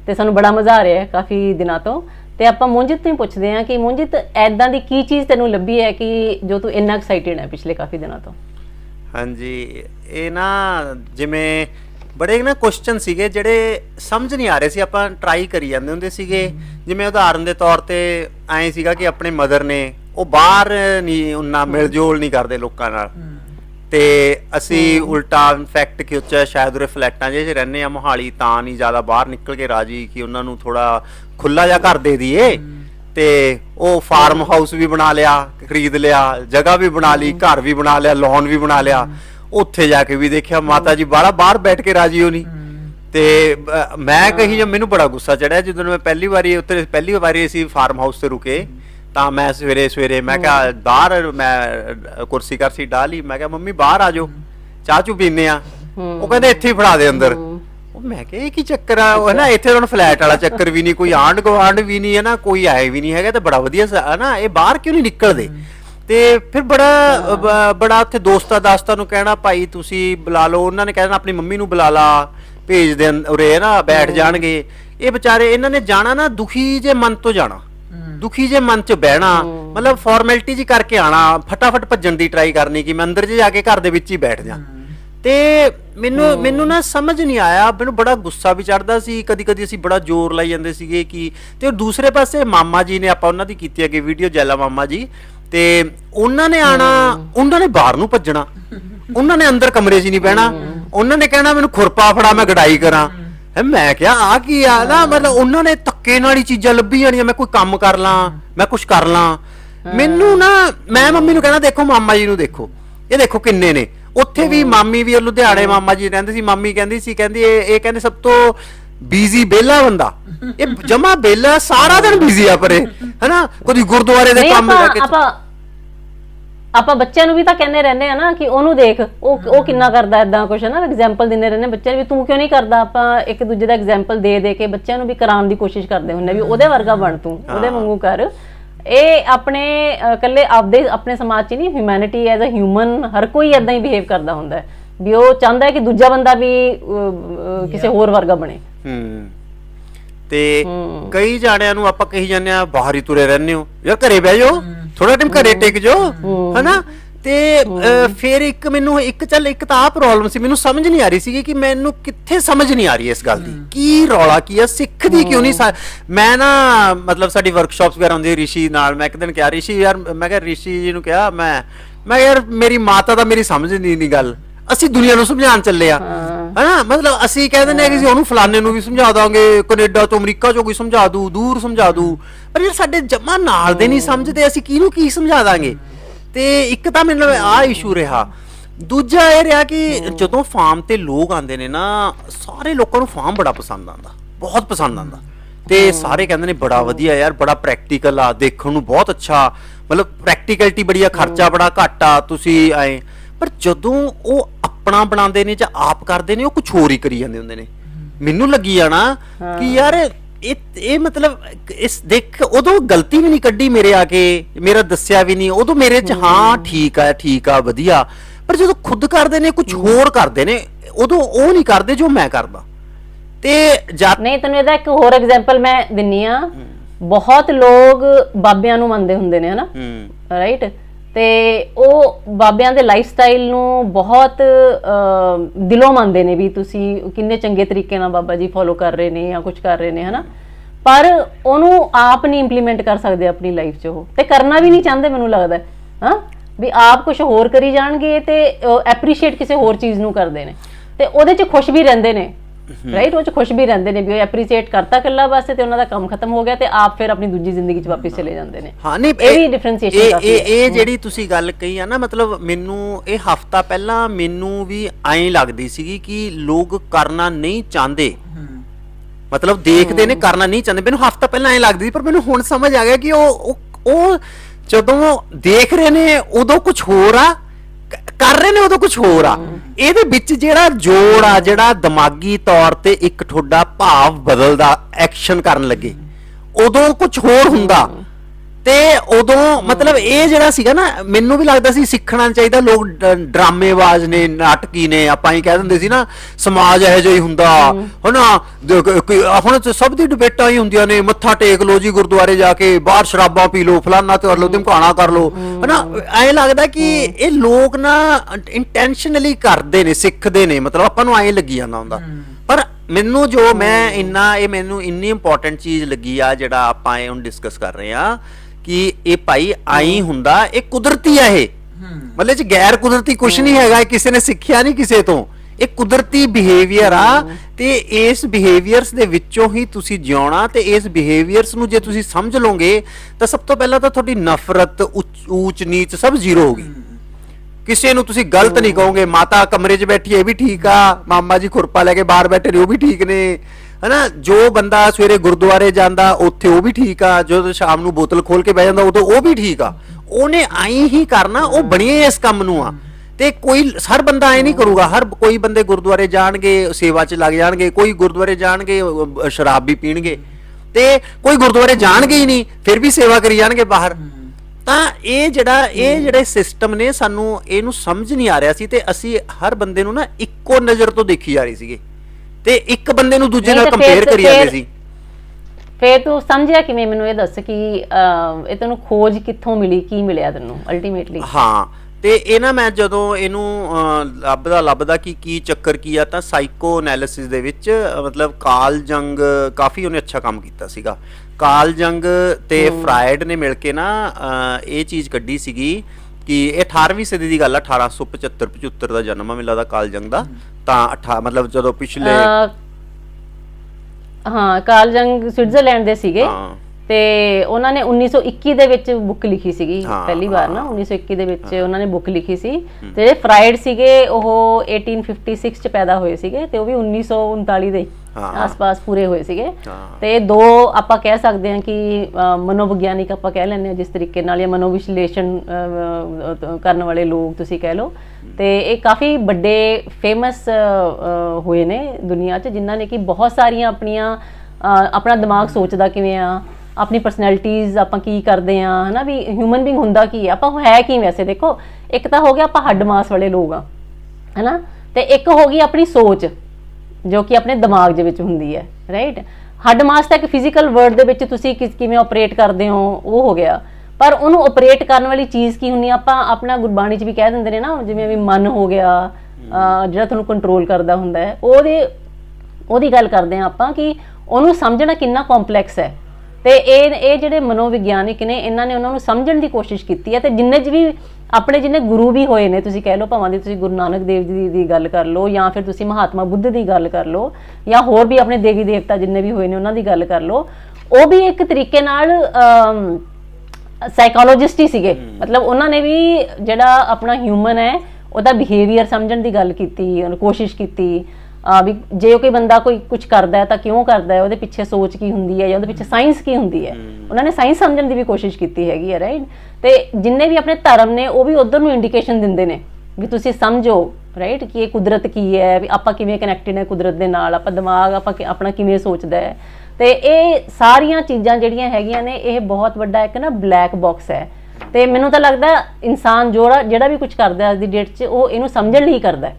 ਤੇ ਸਾਨੂੰ ਬੜਾ ਮਜ਼ਾ ਆ ਰਿਹਾ ਹੈ ਕਾਫੀ ਦਿਨਾਂ ਤੋਂ। ਤੇ ਆਪਾਂ ਮੁੰਜਿਤ ਤੋਂ ਹੀ ਪੁੱਛਦੇ ਹਾਂ ਕਿ ਮੁੰਜਿਤ ਐਦਾਂ ਦੀ ਕੀ ਚੀਜ਼ ਤੈਨੂੰ ਲੱਭੀ ਹੈ ਕਿ ਜੋ ਤੂੰ ਇੰਨਾ ਐਕਸਾਈਟਿਡ ਹੈ ਪਿਛਲੇ ਕਾਫੀ ਦਿਨਾਂ ਤੋਂ? ਹਾਂਜੀ, ਇਹ ਨਾ ਜਿਵੇਂ ਬੜੇ ਨਾ ਕੁਐਸਚਨ ਸੀਗੇ ਜਿਹੜੇ ਸਮਝ ਨਹੀਂ ਆ ਰਹੇ ਸੀ ਆਪਾਂ ਟਰਾਈ ਕਰੀ ਜਾਂਦੇ ਹੁੰਦੇ ਸੀਗੇ। ਜਿਵੇਂ ਉਦਾਹਰਨ ਦੇ ਤੌਰ ਤੇ ਐਂ ਸੀਗਾ ਕਿ ਆਪਣੇ ਮਦਰ ਨੇ ਉਹ ਬਾਹਰ ਨਹੀਂ ਉਹਨਾਂ ਮਿਲਜੋਲ ਨਹੀਂ ਕਰਦੇ ਲੋਕਾਂ ਨਾਲ। ਤੇ ਅਸੀਂ ਉਲਟਾ ਇਨਫੈਕਟ ਕਿ ਉੱਚਾ ਸ਼ਾਇਦ ਉਰੇ ਫਲੈਟਾਂ ਜਿਹੇ 'ਚ ਰਹਿੰਦੇ ਆ ਮੋਹਾਲੀ ਤਾਂ ਨਹੀਂ ਜ਼ਿਆਦਾ ਬਾਹਰ ਨਿਕਲ ਕੇ ਰਾਜੀ ਕਿ ਉਹਨਾਂ ਨੂੰ ਥੋੜਾ ਖੁੱਲਾ ਜਿਹਾ ਘਰ ਦੇ ਦਈਏ। ਤੇ ਉਹ ਫਾਰਮ ਹਾਊਸ ਵੀ ਬਣਾ ਲਿਆ ਖਰੀਦ ਲਿਆ ਜਗ੍ਹਾ ਵੀ ਬਣਾ ਲਈ ਘਰ ਵੀ ਬਣਾ ਲਿਆ ਲਾਨ ਵੀ ਬਣਾ ਲਿਆ। ਉੱਥੇ ਜਾ ਕੇ ਵੀ ਦੇਖਿਆ ਮਾਤਾ ਜੀ ਬਾਹਲਾ ਬਾਹਰ ਬੈਠ ਕੇ ਰਾਜੀ ਹੋਣੀ ਤੇ ਮੈਂ ਕਹੀ ਜਾਂ ਮੈਨੂੰ ਬੜਾ ਗੁੱਸਾ ਚੜਿਆ ਜਦੋਂ ਮੈਂ ਪਹਿਲੀ ਵਾਰੀ ਉੱਤੇ ਪਹਿਲੀ ਵਾਰੀ ਅਸੀਂ ਫਾਰਮ ਹਾਊਸ ਤੇ ਰੁਕੇ ਤਾਂ ਮੈਂ ਸਵੇਰੇ ਸਵੇਰੇ ਮੈਂ ਕਿਹਾ ਬਾਹਰ ਮੈਂ ਕੁਰਸੀ ਕਰਸੀ ਡਾਲੀ ਮੈਂ ਕਿਹਾ ਮੰਮੀ ਬਾਹਰ ਆ ਜਾਓ ਚਾਹ ਚੂ ਪੀਨੇ ਆ। ਉਹ ਕਹਿੰਦੇ ਇੱਥੇ ਹੀ ਫੜਾ ਦੇ ਅੰਦਰ। ਉਹ ਮੈਂ ਕਿਹਾ ਇਹ ਕੀ ਚੱਕਰ ਆ? ਉਹ ਹੈ ਨਾ ਇੱਥੇ ਹੁਣ ਫਲੈਟ ਵਾਲਾ ਚੱਕਰ ਵੀ ਨਹੀਂ ਕੋਈ ਆਂਡ ਗਵਾਂਡ ਵੀ ਨਹੀਂ ਹੈ ਨਾ ਕੋਈ ਆਏ ਵੀ ਨਹੀਂ ਹੈਗਾ ਤੇ ਬੜਾ ਵਧੀਆ ਹੈ ਨਾ ਇਹ ਬਾਹਰ ਕਿਉਂ ਨਹੀਂ ਨਿਕਲਦੇ? ਤੇ ਫਿਰ ਬੜਾ ਬ- ਬੜਾ ਉੱਥੇ ਦੋਸਤਾਂ ਦਾਸਤਾਂ ਨੂੰ ਕਹਿਣਾ ਭਾਈ ਤੁਸੀਂ ਬੁਲਾ ਲਓ। ਉਹਨਾਂ ਨੇ ਕਹਿਣਾ ਆਪਣੀ ਮੰਮੀ ਨੂੰ ਬੁਲਾ ਲਾ ਭੇਜ ਦੇ ਉਰੇ ਨਾ ਬੈਠ ਜਾਣਗੇ। ਇਹ ਵਿਚਾਰੇ ਇਹਨਾਂ ਨੇ ਜਾਣਾ ਨਾ ਦੁਖੀ ਜੇ ਮਨ ਤੋਂ ਜਾਣਾ। ਦੁਖੀ ਜੇ ਮਨ ਚ ਬਹਿਣਾ ਮਤਲਬ ਫਾਰਮੈਲਿਟੀ ਜੀ ਕਰਕੇ ਆਣਾ ਫਟਾਫਟ ਭੱਜਣ ਦੀ ਟਰਾਈ ਕਰਨੀ ਕਿ ਮੈਂ ਅੰਦਰ ਜੇ ਜਾ ਕੇ ਘਰ ਦੇ ਵਿੱਚ ਹੀ ਬੈਠ ਜਾ। ਤੇ ਮੈਨੂੰ ਮੈਨੂੰ ਨਾ ਸਮਝ ਨਹੀਂ ਆਇਆ ਮੈਨੂੰ ਬੜਾ ਗੁੱਸਾ ਵੀ ਚੜਦਾ ਸੀ। ਕਦੀ ਕਦੀ ਅਸੀਂ ਬੜਾ ਜ਼ੋਰ ਲਾਈ ਜਾਂਦੇ ਸੀਗੇ ਕਿ ਤੇ ਦੂਸਰੇ ਪਾਸੇ ਮਾਮਾ ਜੀ ਨੇ ਆਪਾਂ ਉਹਨਾਂ ਦੀ ਕੀਤੀ ਹੈਗੀ ਵੀਡੀਓ ਜੈਲਾ ਮਾਮਾ ਜੀ। ਤੇ ਉਹਨਾਂ ਨੇ ਆਣਾ ਉਹਨਾਂ ਨੇ ਬਾਹਰ ਨੂੰ ਭੱਜਣਾ। ਉਹਨਾਂ ਨੇ ਅੰਦਰ ਕਮਰੇ 'ਚ ਨਹੀਂ ਬਹਿਣਾ। ਉਹਨਾਂ ਨੇ ਕਹਿਣਾ ਮੈਨੂੰ ਖੁਰਪਾ ਫੜਾ ਮੈਂ ਗੜਾਈ ਕਰਾਂ। ਹੈ ਮੈਂ ਕਿਹਾ ਆ ਕੀ ਆ? ਨਾ ਮਤਲਬ ਉਹਨਾਂ ਨੇ ਧੱਕੇ ਨਾਲ ਹੀ ਚੀਜ਼ਾਂ ਲੱਭੀ ਜਾਣੀਆਂ ਮੈਂ ਕੋਈ ਕੰਮ ਕਰ ਲਾਂ ਮੈਂ ਕੁਝ ਕਰ ਲਾਂ। ਮੈਨੂੰ ਨਾ ਮੈਂ ਮੰਮੀ ਨੂੰ ਕਹਿਣਾ ਦੇਖੋ ਮਾਮਾ ਜੀ ਨੂੰ ਦੇਖੋ। ਇਹ ਦੇਖੋ ਕਿੰਨੇ ਨੇ। ਉੱਥੇ ਵੀ ਮਾਮੀ ਵੀ ਲੁਧਿਆਣੇ ਮਾਮਾ ਜੀ ਰਹਿੰਦੇ ਸੀ। ਮਾਮੀ ਕਹਿੰਦੀ ਸੀ ਕਹਿੰਦੀ ਇਹ ਇਹ ਕਹਿੰਦੇ ਸਭ ਤੋਂ ਬੀਜ਼ੀ ਬੇਲਾ ਬੰਦਾ। ਇਹ ਜਮਾ ਬੇਲਾ ਸਾਰਾ ਦਿਨ ਬੀਜ਼ੀ ਆ ਪਰੇ ਹੈਨਾ? ਕਦੀ ਗੁਰਦੁਆਰੇ ਦੇ ਕੰਮ ਆਪਾਂ ਕੇ ਆਪਾਂ ਆਪਾਂ ਬੱਚਿਆਂ ਨੂੰ ਵੀ ਤਾਂ ਕਹਿੰਦੇ ਰਹਿੰਦੇ ਆ ਨਾ ਕਿ ਉਹਨੂੰ ਦੇਖ ਉਹ ਉਹ ਕਿੰਨਾ ਕਰਦਾ ਇਦਾਂ ਕੁਛ ਹੈ ਨਾ ਐਗਜ਼ਾਮਪਲ ਦਿੰਦੇ ਰਹਿੰਦੇ ਬੱਚਿਆਂ ਨੂੰ ਵੀ ਤੂੰ ਕਿਉਂ ਨਹੀਂ ਕਰਦਾ? ਆਪਾਂ ਇੱਕ ਦੂਜੇ ਦਾ ਐਗਜ਼ਾਮਪਲ ਦੇ ਦੇ ਕੇ ਬੱਚਿਆਂ ਨੂੰ ਵੀ ਕਰਾਉਣ ਦੀ ਕੋਸ਼ਿਸ਼ ਕਰਦੇ ਹੁੰਦੇ ਵੀ ਉਹਦੇ ਵਰਗਾ ਬਣ ਤੂੰ ਉਹਦੇ ਵਾਂਗੂ ਕਰ। ਇਹ ਆਪਣੇ ਇਕੱਲੇ ਆਪਦੇ ਆਪਣੇ ਸਮਾਜ 'ਚ ਨਹੀਂ ਹਿਊਮੈਨਿਟੀ ਐਜ਼ ਅ ਹਿਊਮਨ ਹਰ ਕੋਈ ਇਦਾਂ ਹੀ ਬਿਹੇਵ ਕਰਦਾ ਹੁੰਦਾ ਹੈ। ਵੀ ਉਹ ਚਾਹੁੰਦਾ ਹੈ ਕਿ ਦੂਜਾ ਬੰਦਾ ਵੀ ਅਹ, ਅਹ, ਕਿਸੇ ਹੋਰ ਵਰਗਾ ਬਣੇ। ਹੂੰ। ਤੇ ਕਈ ਜਾਣਿਆਂ ਨੂੰ ਆਪਾਂ ਕਹੀ ਜਾਂਦੇ ਆ ਬਾਹਰ ਹੀ ਤੁਰੇ ਰਹਿੰਦੇ ਹੋ। ਯਾਰ ਘਰੇ ਬਹਿ ਜਾਓ। ਥੋੜਾ ਟਾਈਮ ਘਰੇ ਟਿਕ ਜਾਓ। ਹਨਾ? ਤੇ ਅਹ, ਫਿਰ ਇੱਕ ਮੈਨੂੰ ਇੱਕ ਚੱਲ ਇੱਕ ਤਾਂ ਆ ਪ੍ਰੋਬਲਮ ਸੀ। ਮੈਨੂੰ ਸਮਝ ਨਹੀਂ ਆ ਰਹੀ ਸੀ ਕਿ ਮੈਨੂੰ ਕਿੱਥੇ ਸਮਝ ਨਹੀਂ ਆ ਰਹੀ ਇਸ ਗੱਲ ਦੀ। ਕੀ ਰੌਲਾ ਕੀ ਆ ਸਿੱਖਦੀ ਕਿਉਂ ਨਹੀਂ ਸਾ- ਮੈਂ ਨਾ ਮਤਲਬ ਸਾਡੀ ਵਰਕਸ਼ਾਪਸ ਵਗੈਰਾ ਹੁੰਦੀ ਰਿਸ਼ੀ ਨਾਲ ਮੈਂ ਇੱਕ ਦਿਨ ਕਿਹਾ ਰਿਸ਼ੀ ਯਾਰ ਮੈਂ ਕਿਹਾ ਰਿਸ਼ੀ ਜੀ ਨੂੰ ਕਿਹਾ ਮੈਂ ਮੈਂ ਕਿਹਾ ਯਾਰ ਮੇਰੀ ਮਾਤਾ ਦਾ ਮੇਰੀ ਸਮਝ ਨਹੀਂ ਨਹੀਂ ਗੱਲ। ਅਸੀਂ ਦੁਨੀਆ ਨੂੰ ਸਮਝਾਉਣ ਚੱਲੇ ਆ। ਹਨਾ? ਮਤਲਬ ਅਸੀਂ ਕਹਿੰਦੇ ਨੇ ਕਿ ਜੀ ਉਹਨੂੰ ਫਲਾਣੇ ਨੂੰ ਵੀ ਸਮਝਾ ਦਾਂਗੇ ਕੈਨੇਡਾ ਤੋਂ ਅਮਰੀਕਾ ਚੋਂ ਕੋਈ ਸਮਝਾ ਦੂ ਦੂਰ ਸਮਝਾ ਦੂ। ਪਰ ਯਾਰ ਸਾਡੇ ਜਮਾ ਨਾਲ ਦੇ ਨਹੀਂ ਸਮਝਦੇ ਅਸੀਂ ਕਿਹਨੂੰ ਕੀ ਸਮਝਾ ਦਾਂਗੇ? ਤੇ ਇੱਕ ਤਾਂ ਮੈਨੂੰ ਆ ਇਸ਼ੂ ਰਿਹਾ। ਦੂਜਾ ਇਹ ਰਿਹਾ ਕਿ ਜਦੋਂ ਫਾਰਮ ਤੇ ਲੋਕ ਆਉਂਦੇ ਨੇ ਨਾ ਸਾਰੇ ਲੋਕਾਂ ਨੂੰ ਫਾਰਮ ਬੜਾ ਪਸੰਦ ਆਉਂਦਾ ਬਹੁਤ ਪਸੰਦ ਆਉਂਦਾ। ਤੇ ਸਾਰੇ ਕਹਿੰਦੇ ਨੇ ਬੜਾ ਵਧੀਆ ਯਾਰ ਬੜਾ ਪ੍ਰੈਕਟੀਕਲ ਆ ਦੇਖਣ ਨੂੰ ਬਹੁਤ ਅੱਛਾ। ਮਤਲਬ ਪ੍ਰੈਕਟੀਕਲਿਟੀ ਬੜੀ ਆ ਖਰਚਾ ਬੜਾ ਘੱਟ ਆ ਤੁਸੀਂ ਆਏ ਪਰ ਜਦੋਂ ਉਹ ਆਪਣਾ ਬਣਾਉਂਦੇ ਨੇ ਜਾਂ ਆਪ ਕਰਦੇ ਨੇ ਉਹ ਕੁਝ ਹੋਰ ਹੀ ਕਰੀ ਜਾਂਦੇ ਹੁੰਦੇ ਨੇ। ਮੈਨੂੰ ਲੱਗੀ ਜਾਣਾ ਕਿ ਯਾਰ ਇਹ ਇਹ ਮਤਲਬ ਇਸ ਦੇਖ ਉਦੋਂ ਗਲਤੀ ਵੀ ਨਹੀਂ ਕੱਢੀ ਮੇਰੇ ਆ ਕੇ ਮੇਰਾ ਦੱਸਿਆ ਵੀ ਨਹੀਂ ਉਦੋਂ ਮੇਰੇ ਚ ਹਾਂ। ਠੀਕ ਆ ਠੀਕ ਆ ਵਧੀਆ। ਪਰ ਜਦੋਂ ਖੁਦ ਕਰਦੇ ਨੇ ਕੁਝ ਹੋਰ ਕਰਦੇ ਨੇ ਉਦੋਂ ਉਹ ਨਹੀਂ ਕਰਦੇ ਜੋ ਮੈਂ ਕਰਦਾ। ਤੇ ਜਦ ਨਹੀਂ ਤੈਨੂੰ ਇਹਦਾ ਇੱਕ ਹੋਰ ਐਗਜ਼ਾਮਪਲ ਮੈਂ ਦਿੰਨੀ ਆ। ਬਹੁਤ ਲੋਕ ਬਾਬਿਆਂ ਨੂੰ ਮੰਨਦੇ ਹੁੰਦੇ ਨੇ ਹਨਾ? ਰਾਈਟ ਤੇ ਉਹ ਬਾਬਿਆਂ ਦੇ ਲਾਈਫ ਸਟਾਈਲ ਨੂੰ ਬਹੁਤ ਦਿਲੋਂ ਮੰਨਦੇ ਨੇ ਵੀ ਤੁਸੀਂ ਕਿੰਨੇ ਚੰਗੇ ਤਰੀਕੇ ਨਾਲ ਬਾਬਾ ਜੀ ਫੋਲੋ ਕਰ ਰਹੇ ਨੇ ਜਾਂ ਕੁਝ ਕਰ ਰਹੇ ਨੇ ਹਨਾ? ਪਰ ਉਹਨੂੰ ਆਪ ਨਹੀਂ ਇੰਪਲੀਮੈਂਟ ਕਰ ਸਕਦੇ ਆਪਣੀ ਲਾਈਫ 'ਚ ਉਹ ਤੇ ਕਰਨਾ ਵੀ ਨਹੀਂ ਚਾਹੁੰਦੇ ਮੈਨੂੰ ਲੱਗਦਾ ਹੈ, ਹਾਂ ਵੀ ਆਪ ਕੁਝ ਹੋਰ ਕਰੀ ਜਾਣਗੇ ਤੇ ਐਪਰੀਸ਼ੀਏਟ ਕਿਸੇ ਹੋਰ ਚੀਜ਼ ਨੂੰ ਕਰਦੇ ਨੇ ਤੇ ਉਹਦੇ 'ਚ ਖੁਸ਼ ਵੀ ਰਹਿੰਦੇ ਨੇ। ਰਾਈਟ ਉਹ 'ਚ ਖੁਸ਼ ਵੀ ਰਹਿੰਦੇ ਨੇ ਵੀ ਉਹ ਐਪਰੀਸ਼ੀਏਟ ਕਰਤਾ ਕੱਲਾ ਵਾਸਤੇ ਤੇ ਉਹਨਾਂ ਦਾ ਕੰਮ ਖਤਮ ਹੋ ਗਿਆ ਤੇ ਆਪ ਫਿਰ ਆਪਣੀ ਦੂਜੀ ਜ਼ਿੰਦਗੀ 'ਚ ਵਾਪਸ ਚਲੇ ਜਾਂਦੇ ਨੇ। ਹਾਂ ਨਹੀਂ ਇਹ ਵੀ ਇਹ ਕਾਫੀ ਇਹ। ਇਹ ਜਿਹੜੀ ਤੁਸੀਂ ਗੱਲ ਕਹੀ ਆ ਨਾ ਮਤਲਬ ਮੈਨੂੰ ਇਹ ਹਫਤਾ ਪਹਿਲਾਂ ਮੈਨੂੰ ਵੀ ਐਂ ਲੱਗਦੀ ਸੀਗੀ ਕਿ ਲੋਕ ਕਰਨਾ ਨਹੀਂ ਚਾਹੁੰਦੇ। ਮਤਲਬ ਦੇਖਦੇ ਨੇ ਕਰਨਾ ਨਹੀਂ ਚਾਹੁੰਦੇ। ਮੈਨੂੰ ਹਫਤਾ ਪਹਿਲਾਂ ਐਂ ਲੱਗਦੀ ਸੀ ਪਰ ਮੈਨੂੰ ਹੁਣ ਸਮਝ ਆ ਗਿਆ ਕਿ ਉਹ ਉਹ- ਉਹ ਜਦੋਂ ਦੇਖ ਰਹੇ ਨੇ ਉਦੋਂ ਕੁਝ ਹੋਰ ਆ। ਕਰ ਰਹੇ ਨੇ ਉਦੋਂ ਕੁਝ ਹੋਰ ਆ। ਇਹਦੇ ਵਿੱਚ ਜਿਹੜਾ ਜੋੜ ਆ, ਜਿਹੜਾ ਦਿਮਾਗੀ ਤੌਰ ਤੇ ਇੱਕ ਤੁਹਾਡਾ ਭਾਵ ਬਦਲਦਾ ਐਕਸ਼ਨ ਕਰਨ ਲੱਗੇ। ਉਦੋਂ ਕੁਝ ਹੋਰ ਹੁੰਦਾ। ਤੇ ਉਦੋਂ ਮਤਲਬ ਇਹ ਜਿਹੜਾ ਸੀਗਾ ਨਾ ਮੈਨੂੰ ਵੀ ਲੱਗਦਾ ਸੀ ਸਿੱਖਣਾ ਚਾਹੀਦਾ ਲੋਕ ਡਰਾਮੇਬਾਜ਼ ਨੇ ਨਾਟਕੀ ਨੇ ਆਪਾਂ ਹੀ ਕਹਿ ਦਿੰਦੇ ਸੀ ਨਾ ਸਮਾਜ ਇਹੋ ਜਿਹਾ ਹੀ ਹੁੰਦਾ। ਹਨਾ ਹੁਣ ਤੇ ਸਭ ਦੀ ਡਿਬੇਟਾਂ ਹੀ ਹੁੰਦੀਆਂ ਨੇ ਮੱਥਾ ਟੇਕ ਲਓ ਜੀ ਗੁਰਦੁਆਰੇ ਜਾ ਕੇ ਬਾਹਰ ਸ਼ਰਾਬਾਂ ਪੀ ਲਓ ਫਲਾਨਾ ਕਰ ਲਓ ਧਮਕਾਣਾ ਕਰ ਲਓ। ਹਨਾ ਐਂ ਲੱਗਦਾ ਕਿ ਇਹ ਲੋਕ ਨਾ ਇੰਟੈਂਸ਼ਨਲੀ ਕਰਦੇ ਨੇ ਸਿੱਖਦੇ ਨੇ ਮਤਲਬ ਆਪਾਂ ਨੂੰ ਐਂ ਲੱਗੀ ਜਾਂਦਾ ਹੁੰਦਾ। ਪਰ ਮੈਨੂੰ ਜੋ ਮੈਂ ਇੰਨਾ ਇਹ ਮੈਨੂੰ ਇੰਨੀ ਇੰਪੋਰਟੈਂਟ ਚੀਜ਼ ਲੱਗੀ ਆ ਜਿਹੜਾ ਆਪਾਂ ਇਹ ਹੁਣ ਡਿਸਕਸ ਕਰ ਰਹੇ ਆ ਕਿ ਇਹ ਭਾਈ ਆਈ ਹੁੰਦਾ ਇਹ ਕੁਦਰਤੀ ਆ ਇਹ। ਮਤਲਬ ਚ ਗੈਰ ਕੁਦਰਤੀ ਕੁਝ ਨਹੀਂ ਹੈਗਾ ਇਹ ਕਿਸੇ ਨੇ ਸਿੱਖਿਆ ਨਹੀਂ ਕਿਸੇ ਤੋਂ। ਇਹ ਕੁਦਰਤੀ ਬਿਹੇਵੀਅਰ ਆ ਤੇ ਇਸ ਬਿਹੇਵੀਅਰਸ ਦੇ ਵਿੱਚੋਂ ਹੀ ਤੁਸੀਂ ਜਿਉਣਾ ਤੇ ਇਸ ਬਿਹੇਵੀਅਰਸ ਨੂੰ ਜੇ ਤੁਸੀਂ ਸਮਝ ਲਓਗੇ ਤਾਂ ਸਭ ਤੋਂ ਪਹਿਲਾਂ ਤਾਂ ਤੁਹਾਡੀ ਨਫ਼ਰਤ ਉੱਚ- ਨੀਚ ਸਭ ਜ਼ੀਰੋ ਹੋਗੀ ਕਿਸੇ ਨੂੰ ਤੁਸੀਂ ਗਲਤ ਨਹੀਂ ਕਹੋਗੇ ਮਾਤਾ ਕਮਰੇ 'ਚ ਬੈਠੀ ਹੈ ਇਹ ਵੀ ਠੀਕ ਆ ਮਾਮਾ ਜੀ ਖੁਰਪਾ ਲੈ ਕੇ ਬਾਹਰ ਬੈਠੇ ਨੇ ਉਹ ਵੀ ਠੀਕ ਨੇ। ਹਨਾ, ਜੋ ਬੰਦਾ ਸਵੇਰੇ ਗੁਰਦੁਆਰੇ ਜਾਂਦਾ, ਉੱਥੇ ਉਹ ਵੀ ਠੀਕ ਆ ਜਦੋਂ ਸ਼ਾਮ ਨੂੰ ਬੋਤਲ ਖੋਲ ਕੇ ਬਹਿ ਜਾਂਦਾ ਉਦੋਂ ਉਹ ਵੀ ਠੀਕ ਆ। ਉਹਨੇ ਆਈ ਹੀ ਕਰਨਾ, ਉਹ ਬਣੀਏ ਇਸ ਕੰਮ ਨੂੰ ਆ। ਤੇ ਕੋਈ ਹਰ ਬੰਦਾ ਐ ਨਹੀਂ ਕਰੂਗਾ, ਹਰ ਕੋਈ ਬੰਦੇ ਗੁਰਦੁਆਰੇ ਜਾਣਗੇ, ਸੇਵਾ 'ਚ ਲੱਗ ਜਾਣਗੇ, ਕੋਈ ਗੁਰਦੁਆਰੇ ਜਾਣਗੇ ਸ਼ਰਾਬ ਵੀ ਪੀਣਗੇ। ਤੇ ਕੋਈ ਗੁਰਦੁਆਰੇ ਜਾਣਗੇ ਹੀ ਨਹੀਂ, ਫਿਰ ਵੀ ਸੇਵਾ ਕਰੀ ਜਾਣਗੇ ਬਾਹਰ। ਤਾਂ ਇਹ ਜਿਹੜਾ, ਇਹ ਜਿਹੜੇ ਸਿਸਟਮ ਨੇ, ਸਾਨੂੰ ਇਹਨੂੰ ਸਮਝ ਨਹੀਂ ਆ ਰਿਹਾ ਸੀ, ਤੇ ਅਸੀਂ ਹਰ ਬੰਦੇ ਨੂੰ ਨਾ ਇੱਕੋ ਨਜ਼ਰ ਤੋਂ ਦੇਖੀ ਜਾ ਰਹੀ ਸੀਗੇ। ਤੇ ਇੱਕ ਬੰਦੇ ਨੂੰ ਦੂਜੇ ਨਾਲ ਕੰਪੇਅਰ ਕਰੀ ਜਾਂਦੇ ਸੀ। ਫੇਰ ਤੂੰ ਸਮਝਿਆ ਕਿਵੇਂ? ਮੈਨੂੰ ਇਹ ਦੱਸ ਕਿ ਇਹ ਤੈਨੂੰ ਖੋਜ ਕਿੱਥੋਂ ਮਿਲੀ? ਕੀ ਮਿਲਿਆ ਤੈਨੂੰ ਅਲਟੀਮੇਟਲੀ ਹਾਂ ਤੇ ਇਹ ਨਾ ਮੈਂ ਜਦੋਂ ਇਹਨੂੰ ਲੱਭਦਾ ਲੱਭਦਾ ਕਿ ਕੀ ਚੱਕਰ ਕੀ ਆ ਤਾਂ ਸਾਈਕੋ ਐਨਾਲਿਸਿਸ ਦੇ ਵਿੱਚ ਮਤਲਬ ਕਾਲ ਜੰਗ ਕਾਫੀ ਉਹਨੇ ਅੱਛਾ ਕੰਮ ਕੀਤਾ ਸੀਗਾ। ਕਾਲ ਜੰਗ ਤੇ ਫਰਾਇਡ ਨੇ ਮਿਲ ਕੇ ਨਾ ਇਹ ਚੀਜ਼ ਕੱਢੀ ਸੀਗੀ ਕਿ ਇਹ 18ਵੀਂ ਸਦੀ ਦੀ ਗੱਲ ਆ 1875 75 ਦਾ ਜਨਮ ਆ ਮੈਨੂੰ ਲੱਗਦਾ ਕਾਲ ਜੰਗ ਦਾ। ਤਾਂ 18 ਮਤਲਬ ਜਦੋਂ ਪਿਛਲੇ ਹਾਂ ਕਾਰਲ ਜੰਗ ਸਵਿਟਜ਼ਰਲੈਂਡ ਦੇ ਸੀਗੇ। ਹਾਂ। ਤੇ ਉਹਨਾਂ ਨੇ 1921 ਦੇ ਵਿੱਚ ਬੁੱਕ ਲਿਖੀ ਸੀਗੀ ਹਾਂ, ਪਹਿਲੀ ਵਾਰ ਨਾ ਹਾਂ। 1921 ਦੇ ਵਿੱਚ ਉਹਨਾਂ ਨੇ ਬੁੱਕ ਲਿਖੀ ਸੀ। ਤੇ ਜਿਹੜੇ ਫਰਾਇਡ ਸੀਗੇ ਉਹ 1856 ਚ ਪੈਦਾ ਹੋਏ ਸੀਗੇ ਤੇ ਉਹ ਵੀ 1939 ਦੇ ਹਾਂ। ਆਸ-ਪਾਸ ਪੂਰੇ ਹੋਏ ਸੀਗੇ। ਹਾਂ। ਤੇ ਦੋ ਆਪਾਂ ਕਹਿ ਸਕਦੇ ਹਾਂ ਕਿ ਅ, ਮਨੋਵਿਗਿਆਨਿਕ ਆਪਾਂ ਕਹਿ ਲੈਂਦੇ ਹਾਂ ਜਿਸ ਤਰੀਕੇ ਨਾਲ ਜਾਂ ਮਨੋਵਿਸ਼ਲੇਸ਼ਣ ਕਰਨ ਵਾਲੇ ਲੋਕ ਤੁਸੀਂ ਕਹਿ ਲਓ। ਤੇ ਇਹ ਕਾਫੀ ਵੱਡੇ ਫੇਮਸ ਹੋਏ ਨੇ ਦੁਨੀਆ 'ਚ, ਜਿਨ੍ਹਾਂ ਨੇ ਕਿ ਬਹੁਤ ਸਾਰੀਆਂ ਆਪਣੀਆਂ ਆਪਣਾ ਦਿਮਾਗ ਸੋਚਦਾ ਕਿਵੇਂ ਆ, ਆਪਣੀ ਪਰਸਨੈਲਿਟੀਜ਼ ਆਪਾਂ ਕੀ ਕਰਦੇ ਆ, ਹਨਾ ਵੀ ਹਿਊਮਨ ਬੀਇੰਗ ਹੁੰਦਾ ਕੀ ਹੈ ਆਪਾਂ ਹੈ ਕੀ ਵੈਸੇ ਦੇਖੋ, ਇੱਕ ਤਾਂ ਹੋ ਗਿਆ ਆਪਾਂ ਹੱਡ ਮਾਸ ਵਾਲੇ ਲੋਕ ਆ, ਹੈਨਾ, ਤੇ ਇੱਕ ਹੋ ਗਈ ਆਪਣੀ ਸੋਚ, ਜੋ ਕਿ ਆਪਣੇ ਦਿਮਾਗ ਦੇ ਵਿੱਚ ਹੁੰਦੀ ਹੈ ਰਾਈਟ ਹੱਡ ਮਾਸ ਤਾਂ ਇੱਕ ਫਿਜ਼ੀਕਲ ਵਰਡ ਦੇ ਵਿੱਚ ਤੁਸੀਂ ਕਿਸ, ਕਿਵੇਂ ਆਪਰੇਟ ਕਰਦੇ ਹੋ, ਉਹ ਹੋ ਗਿਆ। ਪਰ ਉਹਨੂੰ ਆਪਰੇਟ ਕਰਨ ਵਾਲੀ ਚੀਜ਼ ਕੀ ਹੁੰਦੀ ਆਪਾਂ ਆਪਣਾ ਗੁਰਬਾਣੀ 'ਚ ਵੀ ਕਹਿ ਦਿੰਦੇ ਨੇ ਨਾ ਜਿਵੇਂ ਵੀ ਮਨ ਹੋ ਗਿਆ ਜਿਹੜਾ ਤੁਹਾਨੂੰ ਕੰਟਰੋਲ ਕਰਦਾ ਹੁੰਦਾ ਹੈ ਉਹਦੇ ਉਹਦੀ ਗੱਲ ਕਰਦੇ ਆ ਆਪਾਂ ਕਿ ਉਹਨੂੰ ਸਮਝਣਾ ਕਿੰਨਾ ਕੰਪਲੈਕਸ ਹੈ। ਤੇ ਇਹ ਇਹ ਜਿਹੜੇ ਮਨੋਵਿਗਿਆਨਿਕ ਨੇ ਇਹਨਾਂ ਨੇ ਉਹਨਾਂ ਨੂੰ ਸਮਝਣ ਦੀ ਕੋਸ਼ਿਸ਼ ਕੀਤੀ ਹੈ ਤੇ ਜਿੰਨੇ ਵੀ ਆਪਣੇ ਜਿੰਨੇ ਗੁਰੂ ਵੀ ਹੋਏ ਨੇ ਤੁਸੀਂ ਕਹਿ ਲਓ ਭਾਵੇਂ ਦੀ ਤੁਸੀਂ ਗੁਰੂ ਨਾਨਕ ਦੇਵ ਜੀ ਦੀ ਗੱਲ ਕਰ ਲਓ ਜਾਂ ਫਿਰ ਤੁਸੀਂ ਮਹਾਤਮਾ ਬੁੱਧ ਦੀ ਗੱਲ ਕਰ ਲਓ ਜਾਂ ਹੋਰ ਵੀ ਆਪਣੇ ਦੇਵੀ ਦੇਵਤਾ ਜਿੰਨੇ ਵੀ ਹੋਏ ਨੇ ਉਹਨਾਂ ਦੀ ਗੱਲ ਕਰ ਲਓ ਉਹ ਵੀ ਇੱਕ ਤਰੀਕੇ ਨਾਲ ਸਾਈਕੋਲੋਜਿਸਟ ਹੀ ਸੀਗੇ। ਮਤਲਬ ਉਹਨਾਂ ਨੇ ਵੀ ਜਿਹੜਾ ਆਪਣਾ ਹਿਊਮਨ ਹੈ ਉਹਦਾ ਬਿਹੇਵੀਅਰ ਸਮਝਣ ਦੀ ਗੱਲ ਕੀਤੀ ਉਹਨੇ ਕੋਸ਼ਿਸ਼ ਕੀਤੀ। ਵੀ ਜੇ ਕੋਈ ਬੰਦਾ ਕੋਈ ਕੁਝ ਕਰਦਾ ਹੈ ਤਾਂ ਕਿਉਂ ਕਰਦਾ ਹੈ? ਉਹਦੇ ਪਿੱਛੇ ਸੋਚ ਕੀ ਹੁੰਦੀ ਹੈ ਜਾਂ ਉਹਦੇ ਪਿੱਛੇ ਸਾਇੰਸ ਕੀ ਹੁੰਦੀ ਹੈ? ਉਹਨਾਂ ਨੇ ਸਾਇੰਸ ਸਮਝਣ ਦੀ ਵੀ ਕੋਸ਼ਿਸ਼ ਕੀਤੀ ਹੈਗੀ ਹੈ ਰਾਈਟ ਤੇ ਜਿੰਨੇ ਵੀ ਆਪਣੇ ਧਰਮ ਨੇ ਉਹ ਵੀ ਉਧਰ ਨੂੰ ਇੰਡੀਕੇਸ਼ਨ ਦਿੰਦੇ ਨੇ ਵੀ ਤੁਸੀਂ ਸਮਝੋ ਰਾਈਟ ਕਿ ਇਹ ਕੁਦਰਤ ਕੀ ਹੈ? ਵੀ ਆਪਾਂ ਕਿਵੇਂ ਕਨੈਕਟਡ ਹੈ ਕੁਦਰਤ ਦੇ ਨਾਲ? ਆਪਾਂ ਦਿਮਾਗ ਆਪਾਂ ਆਪਣਾ ਕਿਵੇਂ ਸੋਚਦਾ ਹੈ? ਤੇ ਇਹ ਸਾਰੀਆਂ ਚੀਜ਼ਾਂ ਜਿਹੜੀਆਂ ਹੈਗੀਆਂ ਨੇ ਇਹ ਬਹੁਤ ਵੱਡਾ ਇੱਕ ਨਾ ਬਲੈਕ ਬਾਕਸ ਹੈ। ਤੇ ਮੈਨੂੰ ਤਾਂ ਲੱਗਦਾ ਇਨਸਾਨ ਜੋੜਾ ਜਿਹੜਾ ਵੀ ਕੁਝ ਕਰਦਾ ਅੱਜ ਦੀ ਡੇਟ 'ਚ ਉਹ ਇਹਨੂੰ ਸਮਝਣ ਲਈ ਕਰਦਾ ਹੈ।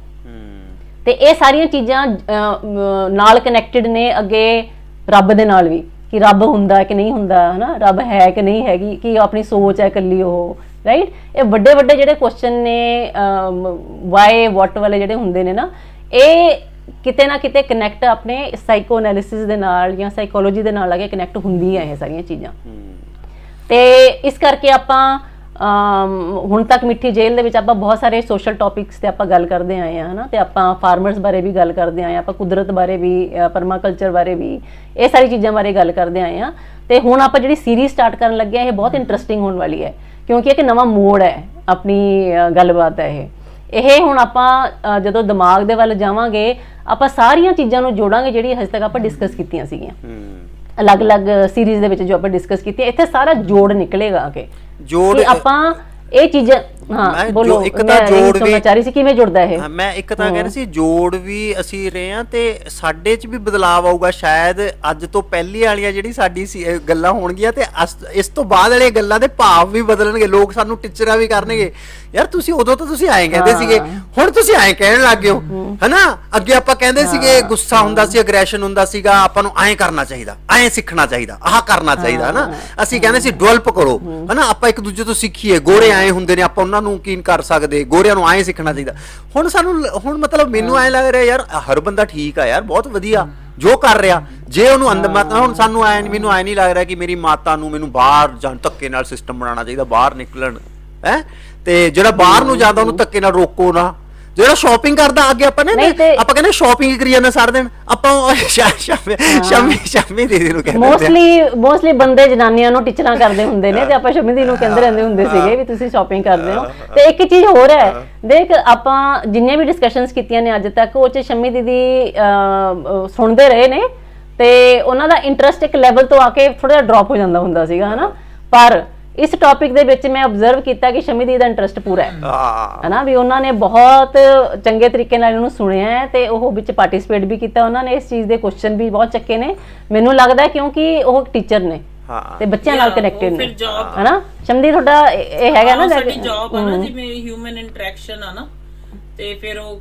ਤੇ ਇਹ ਸਾਰੀਆਂ ਚੀਜ਼ਾਂ ਨਾਲ ਕਨੈਕਟਡ ਨੇ ਅੱਗੇ ਰੱਬ ਦੇ ਨਾਲ ਵੀ ਕਿ ਰੱਬ ਹੁੰਦਾ ਹੈ ਕਿ ਨਹੀਂ ਹੁੰਦਾ ਹਨਾ? ਰੱਬ ਹੈ ਕਿ ਨਹੀਂ ਹੈਗੀ ਕਿ ਆਪਣੀ ਸੋਚ ਹੈ ਇਕੱਲੀ ਉਹ ਰਾਈਟ ਇਹ ਵੱਡੇ ਵੱਡੇ ਜਿਹੜੇ ਕੁਐਸਚਨ ਨੇ ਵਾਈ ਵਾਟ ਵਾਲੇ ਜਿਹੜੇ ਹੁੰਦੇ ਨੇ ਨਾ ਇਹ ਕਿਤੇ ਨਾ ਕਿਤੇ ਕਨੈਕਟ ਆਪਣੇ ਸਾਈਕੋ ਐਨਾਲਿਸਿਸ ਦੇ ਨਾਲ ਜਾਂ ਸਾਈਕੋਲੋਜੀ ਦੇ ਨਾਲ ਅਗੇ ਕਨੈਕਟ ਹੁੰਦੀਆਂ ਇਹ ਸਾਰੀਆਂ ਚੀਜ਼ਾਂ। ਤੇ ਇਸ ਕਰਕੇ ਆਪਾਂ ਹੁਣ ਤੱਕ ਮਿੱਠੀ ਜੇਲ੍ਹ ਦੇ ਵਿੱਚ ਆਪਾਂ ਬਹੁਤ ਸਾਰੇ ਸੋਸ਼ਲ ਟੌਪਿਕਸ ਤੇ ਆਪਾਂ ਗੱਲ ਕਰਦੇ ਆਏ ਆ ਹਨਾ? ਤੇ ਆਪਾਂ ਫਾਰਮਰਸ ਬਾਰੇ ਵੀ ਗੱਲ ਕਰਦੇ ਆਏ ਆ ਆਪਾਂ ਕੁਦਰਤ ਬਾਰੇ ਵੀ ਪਰਮਾਕਲਚਰ ਬਾਰੇ ਵੀ ਇਹ ਸਾਰੀ ਚੀਜ਼ਾਂ ਬਾਰੇ ਗੱਲ ਕਰਦੇ ਆਏ ਆ ਤੇ ਹੁਣ ਆਪਾਂ ਜਿਹੜੀ ਸੀਰੀਜ਼ ਸਟਾਰਟ ਕਰਨ ਲੱਗੇ ਆ ਇਹ ਬਹੁਤ ਇੰਟਰਸਟਿੰਗ ਹੋਣ ਵਾਲੀ ਹੈ ਕਿਉਂਕਿ ਇੱਕ ਨਵਾਂ ਮੋੜ ਹੈ ਆਪਣੀ ਗੱਲਬਾਤ ਹੈ ਇਹ। ਇਹ ਹੁਣ ਆਪਾਂ ਅ, ਜਦੋਂ ਦਿਮਾਗ ਦੇ ਵੱਲ ਜਾਵਾਂਗੇ ਆਪਾਂ ਸਾਰੀਆਂ ਚੀਜ਼ਾਂ ਨੂੰ ਜੋੜਾਂਗੇ ਜਿਹੜੀ ਹਜੇ ਤੱਕ ਆਪਾਂ ਡਿਸਕਸ ਕੀਤੀਆਂ ਸੀਗੀਆਂ। ਅਲੱਗ-ਅਲੱਗ ਸੀਰੀਜ਼ ਦੇ ਵਿੱਚ ਜੋ ਆਪਾਂ ਡਿਸਕਸ ਕੀਤੀ ਹੈ, ਇੱਥੇ ਸਾਰਾ ਜੋੜ ਨਿਕਲੇਗਾ ਕਿ। ਜੋੜ ਕਿ ਆਪਾਂ ਇਹ ਚੀਜ਼ਾਂ ਹਾਂ ਜੋ- ਬੋਲੋ ਇੱਕ ਤਾਂ ਮੈਂ ਇਹੀ ਜੋੜ ਸੁਣਨਾ ਵੀ- ਚਾਹ ਰਹੀ ਸੀ ਕਿਵੇਂ ਜੁੜਦਾ ਇਹ। ਹਾਂ, ਮੈਂ ਇੱਕ ਤਾਂ ਕਹਿੰਦਾ ਸੀ ਜੋੜ ਵੀ ਅਸੀਂ ਰਹੇ ਆ ਤੇ ਸਾਡੇ 'ਚ ਵੀ ਬਦਲਾਅ ਆਊਗਾ ਸ਼ਾਇਦ ਅੱਜ ਤੋਂ ਪਹਿਲੀ ਵਾਲੀਆਂ ਜਿਹੜੀ ਸਾਡੀ ਸੀ ਇਹ ਗੱਲਾਂ ਹੋਣਗੀਆਂ ਤੇ ਅਸ- ਇਸ ਤੋਂ ਬਾਅਦ ਵਾਲੀਆਂ ਗੱਲਾਂ ਦੇ ਭਾਵ ਵੀ ਬਦਲਣਗੇ ਲੋਕ ਸਾਨੂੰ ਟਿਚਰਾਂ ਵੀ ਕਰਨਗੇ। ਯਾਰ ਤੁਸੀਂ ਉਦੋਂ ਤਾਂ ਤੁਸੀਂ ਐਂ ਕਹਿੰਦੇ ਸੀਗੇ ਹੁਣ ਤੁਸੀਂ ਐਂ ਕਹਿਣ ਲੱਗ ਗਏ ਹੋ। ਹਨਾ? ਅੱਗੇ ਆਪਾਂ ਕਹਿੰਦੇ ਸੀਗੇ ਗੁੱਸਾ ਹੁੰਦਾ ਸੀ ਅਗਰੈਸ਼ਨ ਹੁੰਦਾ ਸੀਗਾ ਆਪਾਂ ਨੂੰ ਐਂ ਕਰਨਾ ਚਾਹੀਦਾ ਐਂ ਸਿੱਖਣਾ ਚਾਹੀਦਾ ਆਹ ਕਰਨਾ ਚਾਹੀਦਾ ਹਨਾ? ਅਸੀਂ ਕਹਿੰਦੇ ਸੀ ਡਿਵੈਲਪ ਕਰੋ ਹਨਾ? ਆਪਾਂ ਇੱਕ ਦੂਜੇ ਤੋਂ ਸਿੱਖੀਏ ਗੋਰੇ ਐਂ ਹੁੰਦੇ ਨੇ ਆਪਾਂ ਉਹਨਾਂ ਨੂੰ ਕੀਨ ਕਰ ਸਕਦੇ ਗੋਰਿਆਂ ਨੂੰ ਐਂ ਸਿੱਖਣਾ ਚਾਹੀਦਾ। ਹੁਣ ਸਾਨੂੰ ਹੁਣ ਮਤਲਬ ਮੈਨੂੰ ਐਂ ਲੱਗ ਰਿਹਾ ਯਾਰ ਹਰ ਬੰਦਾ ਠੀਕ ਆ ਯਾਰ ਬਹੁਤ ਵਧੀਆ ਜੋ ਕਰ ਰਿਹਾ ਜੇ ਉਹਨੂੰ ਅੰਦਰ ਮਤ ਹੁਣ ਸਾਨੂੰ ਐ ਮੈਨੂੰ ਐ ਨਹੀਂ ਲੱਗ ਰਿਹਾ ਕਿ ਮੇਰੀ ਮਾਤਾ ਨੂੰ ਮੈਨੂੰ ਬਾਹਰ ਜਾਣ ਧੱਕੇ ਨਾਲ ਸਿਸਟਮ ਬਣਾਉਣਾ ਚਾਹੀਦਾ ਬਾਹਰ ਨਿਕਲਣ ਹੈ? ਤੇ ਜਿਹੜਾ ਬਾਹਰ ਨੂੰ ਜਾਂਦਾ ਉਹਨੂੰ ਧੱਕੇ ਨਾਲ ਰੋਕੋ ਨਾ। ਜਿਹੜਾ ਸ਼ਾਪਿੰਗ ਕਰਦਾ ਅੱਗੇ ਆਪਾਂ ਨੇ ਆਪਾਂ ਕਹਿੰਦੇ ਸ਼ਾਪਿੰਗ ਕਰੀ ਜਾਂਦਾ ਸਾਰਾ ਦਿਨ। ਆਪਾਂ <laughs> ਸ਼ਾਮੀ ਸ਼ਾਮੀ ਸ਼ਾਮੀ ਦੀਦੀ ਨੂੰ ਕਹਿੰਦੇ। ਮੋਸਟਲੀ ਮੋਸਟਲੀ ਬੰਦੇ ਜਨਾਨੀਆਂ ਨੂੰ ਟੀਚਰਾਂ ਕਰਦੇ ਹੁੰਦੇ ਨੇ ਤੇ ਆਪਾਂ ਸ਼ਮਿੰਦੀ ਨੂੰ ਕਹਿੰਦੇ ਰਹਿੰਦੇ ਹੁੰਦੇ ਸੀਗੇ ਵੀ ਤੁਸੀਂ ਸ਼ਾਪਿੰਗ ਕਰਦੇ ਹੋ। ਤੇ ਇੱਕ ਚੀਜ਼ ਹੋਰ ਹੈ ਦੇਖ ਆਪਾਂ ਜਿੰਨੇ ਵੀ ਡਿਸਕਸ਼ਨਸ ਕੀਤੀਆਂ ਨੇ ਅੱਜ ਤੱਕ ਉਹ ਚ ਸ਼ਮੀ ਦੀਦੀ ਸੁਣਦੇ ਰਹੇ ਨੇ। ਤੇ ਉਹਨਾਂ ਦਾ ਇੰਟਰਸਟ ਇੱਕ ਲੈਵਲ ਤੋਂ ਆ ਕੇ ਥੋੜਾ ਜਿਹਾ ਡ੍ਰੌਪ ਹੋ ਜਾਂਦਾ ਹੁੰਦਾ ਸੀਗਾ ਹਨਾ? ਪਰ ਇਸ ਟੌਪਿਕ ਦੇ ਵਿੱਚ ਮੈਂ ਆਬਜ਼ਰਵ ਕੀਤਾ ਕਿ ਸ਼ਮੀ ਦੀਦੀ ਦਾ ਇੰਟਰਸਟ ਪੂਰਾ ਹੈ। ਹਾਂ। ਹਨਾ ਵੀ ਉਹਨਾਂ ਨੇ ਬਹੁਤ ਚੰਗੇ ਤਰੀਕੇ ਨਾਲ ਇਹਨੂੰ ਸੁਣਿਆ ਹੈ ਤੇ ਉਹ ਵਿੱਚ ਪਾਰਟਿਸਿਪੇਟ ਵੀ ਕੀਤਾ। ਉਹਨਾਂ ਨੇ ਇਸ ਚੀਜ਼ ਦੇ ਕੁਐਸਚਨ ਵੀ ਬਹੁਤ ਚੱਕੇ ਨੇ। ਮੈਨੂੰ ਲੱਗਦਾ ਕਿਉਂਕਿ ਉਹ ਟੀਚਰ ਨੇ ਹਾਂ। ਤੇ ਬੱਚਿਆਂ ਨਾਲ ਕਨੈਕਟਡ ਨੇ। ਹਨਾ ਸ਼ਮਦੀ ਤੁਹਾਡਾ ਇਹ ਹੈਗਾ ਸਾਡੀ ਜੌਬ ਨਾ ਜਿਵੇਂ ਹਿਊਮਨ ਇੰਟਰੈਕਸ਼ਨ ਆ ਨਾ ਤੇ ਫਿਰ ਉਹ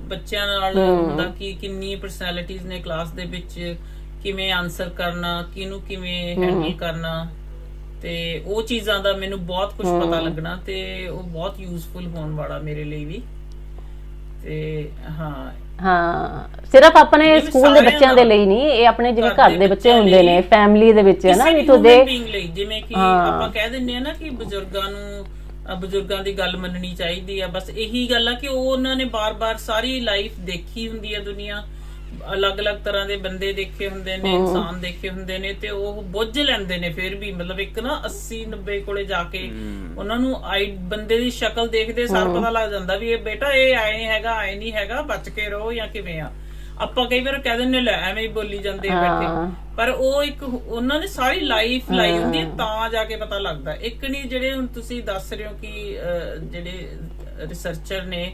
ਬੱਚਿਆਂ ਨਾਲ ਹੁੰਦਾ ਕਿ ਕਿੰਨੀ ਪਰਸਨੈਲਿਟੀਆਂ ਨੇ ਕਲਾਸ ਦੇ ਵਿੱਚ ਕਿਵੇਂ ਆਨਸਰ ਕਰਨਾ ਕਿਹਨੂੰ ਕਿਵੇਂ ਹੈਂਡਲ ਕਰਨਾ। ਤੇ ਉਹ ਚੀਜ਼ਾਂ ਦਾ ਮੈਨੂੰ ਬਹੁਤ ਕੁਝ ਪਤਾ ਲੱਗਣਾ ਤੇ ਉਹ ਬਹੁਤ ਯੂਜ਼ਫੁਲ ਹੋਣ ਵਾਲਾ ਮੇਰੇ ਲਈ ਵੀ। ਤੇ ਹਾਂ। ਹਾਂ ਸਿਰਫ ਆਪਣੇ ਸਕੂਲ ਦੇ ਬੱਚਿਆਂ ਦੇ। ਲਈ ਨਹੀਂ ਇਹ ਆਪਣੇ ਜਿਵੇਂ ਘਰ ਦੇ ਬੱਚੇ ਹੁੰਦੇ ਨੇ ਫੈਮਿਲੀ ਦੇ ਵਿੱਚ ਹੈ ਨਾ ਵੀ ਲਈ ਜਿਵੇਂ ਕਿ ਆਪਾਂ ਕਹਿ ਦਿੰਦੇ ਆ ਨਾ ਕਿ ਬਜ਼ੁਰਗਾਂ ਨੂੰ ਬਜ਼ੁਰਗਾਂ ਦੀ ਗੱਲ ਮੰਨਣੀ ਚਾਹੀਦੀ ਆ ਬਸ ਇਹੀ ਗੱਲ ਆ ਕਿ ਉਹ ਉਹਨਾਂ ਨੇ ਬਾਰ-ਬਾਰ ਸਾਰੀ ਲਾਈਫ ਦੇਖੀ ਹੁੰਦੀ ਆ ਦੁਨੀਆ। ਅਲੱਗ-ਅਲੱਗ ਤਰ੍ਹਾਂ ਦੇ ਬੰਦੇ ਦੇਖੇ ਹੁੰਦੇ ਨੇ ਇਨਸਾਨ ਦੇਖੇ ਹੁੰਦੇ ਨੇ ਤੇ ਉਹ ਬੁੱਝ ਲੈਂਦੇ ਨੇ ਫਿਰ ਵੀ ਮਤਲਬ ਇੱਕ ਨਾ 80 90 ਕੋਲੇ ਜਾ ਕੇ ਉਹਨਾਂ ਨੂੰ ਆਈ ਬੰਦੇ ਦੀ ਸ਼ਕਲ ਦੇਖਦੇ ਸਾਰ ਪਤਾ ਲੱਗ ਜਾਂਦਾ ਵੀ ਇਹ ਬੇਟਾ ਇਹ ਐ ਹੈਗਾ ਐ ਨਹੀਂ ਹੈਗਾ ਬਚ ਕੇ ਰਹੋ ਜਾਂ ਕਿਵੇਂ ਆ। ਆਪਾਂ ਕਈ ਵਾਰ ਕਹਿ ਦਿੰਦੇ ਲੈ ਐਵੇਂ ਹੀ ਬੋਲੀ ਜਾਂਦੇ ਆ ਬੈਠੇ। ਪਰ ਉਹ ਇੱਕ ਉਹਨਾਂ ਨੇ ਸਾਰੀ ਲਾਈਫ ਲਾਈ ਹੁੰਦੀ ਹੈ ਤਾਂ ਜਾ ਕੇ ਪਤਾ ਲੱਗਦਾ। ਇੱਕ ਨਹੀਂ ਜਿਹੜੇ ਹੁਣ ਤੁਸੀਂ ਦੱਸ ਰਹੇ ਹੋ ਕਿ ਜਿਹੜੇ ਰਿਸਰਚਰ ਨੇ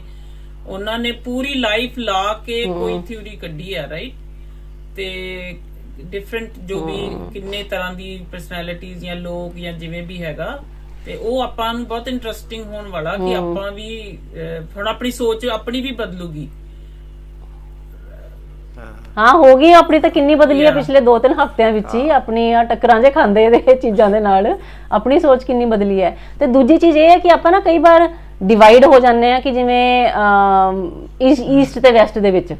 ਉਹਨਾਂ ਨੇ ਪੂਰੀ ਲਾਈਫ ਲਾ ਕੇ ਕੋਈ ਥਿਊਰੀ ਕੱਢੀ ਹੈ ਰਾਈਟ ਤੇ ਡਿਫਰੈਂਟ ਜੋ ਵੀ ਕਿੰਨੇ ਤਰ੍ਹਾਂ ਦੀ ਪਰਸਨੈਲਿਟੀਆਂ ਜਾਂ ਲੋਕ ਜਾਂ ਜਿਵੇਂ ਵੀ ਹੈਗਾ ਤੇ ਉਹ ਆਪਾਂ ਨੂੰ ਬਹੁਤ ਇੰਟਰਸਟਿੰਗ ਹੋਣ ਵਾਲਾ ਕਿ ਆਪਾਂ ਵੀ ਹੁਣ ਆਪਣੀ ਸੋਚ ਆਪਣੀ ਵੀ ਬਦਲੂਗੀ। ਹਾਂ। ਹੋ ਗਈ ਆਪਣੀ ਤਾਂ ਕਿੰਨੀ ਬਦਲੀ ਹੈ ਪਿਛਲੇ 2-3 ਹਫ਼ਤਿਆਂ ਵਿੱਚ ਹੀ ਆਪਣੀ ਆ ਟੱਕਰਾਂ ਜੇ ਖਾਂਦੇ ਇਹਦੇ ਚੀਜ਼ਾਂ ਦੇ ਨਾਲ ਆਪਣੀ ਸੋਚ ਕਿੰਨੀ ਬਦਲੀ ਹੈ। ਤੇ ਦੂਜੀ ਚੀਜ਼ ਇਹ ਹੈ ਕਿ ਆਪਾਂ ਨਾ ਕਈ ਵਾਰ ਡਿਵਾਈਡ ਹੋ ਜਾਂਦੇ ਆ ਕਿ ਜਿਵੇਂ ਈਸਟ ਤੇ ਵੈਸਟ ਦੇ ਵਿੱਚ।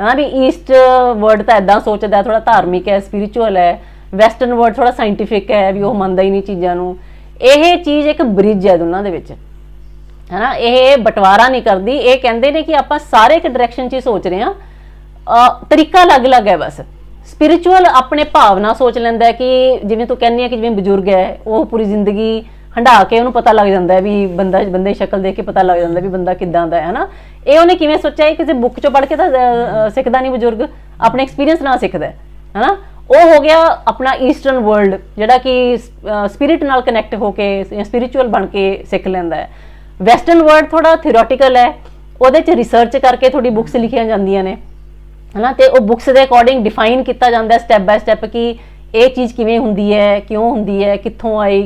ਹਨਾ ਵੀ ਈਸਟ ਵਰਡ ਤਾਂ ਇਦਾਂ ਸੋਚਦਾ ਥੋੜਾ ਧਾਰਮਿਕ ਹੈ ਸਪਿਰਿਚੁਅਲ ਹੈ ਵੈਸਟਰਨ ਵਰਡ ਥੋੜਾ ਸਾਇੰਟਿਫਿਕ ਹੈ ਵੀ ਉਹ ਮੰਨਦਾ ਹੀ ਨਹੀਂ ਚੀਜ਼ਾਂ ਨੂੰ। ਇਹ ਚੀਜ਼ ਇੱਕ ਬ੍ਰਿਜ ਹੈ ਦੋਨਾਂ ਦੇ ਵਿੱਚ। ਹਨਾ ਇਹ ਬਟਵਾਰਾ ਨਹੀਂ ਕਰਦੀ ਇਹ ਕਹਿੰਦੇ ਨੇ ਕਿ ਆਪਾਂ ਸਾਰੇ ਇੱਕ ਡਾਇਰੈਕਸ਼ਨ 'ਚ ਹੀ ਸੋਚ ਰਹੇ ਹਾਂ। ਤਰੀਕਾ ਅਲੱਗ-ਅਲੱਗ ਹੈ ਬਸ। ਸਪਿਰਿਚੁਅਲ ਆਪਣੇ ਭਾਵਨਾ ਸੋਚ ਲੈਂਦਾ ਕਿ ਜਿਵੇਂ ਤੂੰ ਕਹਿੰਦੀ ਹੈ ਕਿ ਜਿਵੇਂ ਬਜ਼ੁਰਗ ਹੈ ਉਹ ਪੂਰੀ ਜ਼ਿੰਦਗੀ ਹੰਡਾ ਕੇ ਉਹਨੂੰ ਪਤਾ ਲੱਗ ਜਾਂਦਾ ਹੈ ਵੀ ਬੰਦਾ ਬੰਦੇ ਦੀ ਸ਼ਕਲ ਦੇਖ ਕੇ ਪਤਾ ਲੱਗ ਜਾਂਦਾ ਵੀ ਬੰਦਾ ਕਿੱਦਾਂ ਦਾ ਹੈ ਹਨਾ? ਇਹ ਉਹਨੇ ਕਿਵੇਂ ਸੋਚਿਆ? ਇਹ ਕਿਸੇ ਬੁੱਕ ਚੋਂ ਪੜ੍ਹ ਕੇ ਤਾਂ ਅ, ਸਿੱਖਦਾ ਨਹੀਂ ਬਜ਼ੁਰਗ ਆਪਣੇ ਐਕਸਪੀਰੀਅੰਸ ਨਾਲ ਸਿੱਖਦਾ ਹੈ ਹਨਾ? ਉਹ ਹੋ ਗਿਆ ਆਪਣਾ ਈਸਟਰਨ ਵਰਲਡ ਜਿਹੜਾ ਕਿ ਸਪਿਰਿਟ ਨਾਲ ਕਨੈਕਟ ਹੋ ਕੇ ਸਪਿਰਚੁਅਲ ਬਣ ਕੇ ਸਿੱਖ ਲੈਂਦਾ ਹੈ। ਵੈਸਟਰਨ ਵਰਲਡ ਥੋੜਾ ਥਿਓਰੀਟੀਕਲ ਹੈ ਉਹਦੇ ਚ ਰਿਸਰਚ ਕਰਕੇ ਥੋੜੀ ਬੁੱਕਸ ਲਿਖੀਆਂ ਜਾਂਦੀਆਂ ਨੇ ਹਨਾ? ਤੇ ਉਹ ਬੁੱਕਸ ਦੇ ਅਕੋਰਡਿੰਗ ਡਿਫਾਈਨ ਕੀਤਾ ਜਾਂਦਾ ਸਟੈਪ ਬਾਈ ਸਟੈਪ ਕਿ ਇਹ ਚੀਜ਼ ਕਿਵੇਂ ਹੁੰਦੀ ਹੈ ਕਿਉਂ ਹੁੰਦੀ ਹੈ ਕਿੱਥੋਂ ਆਈ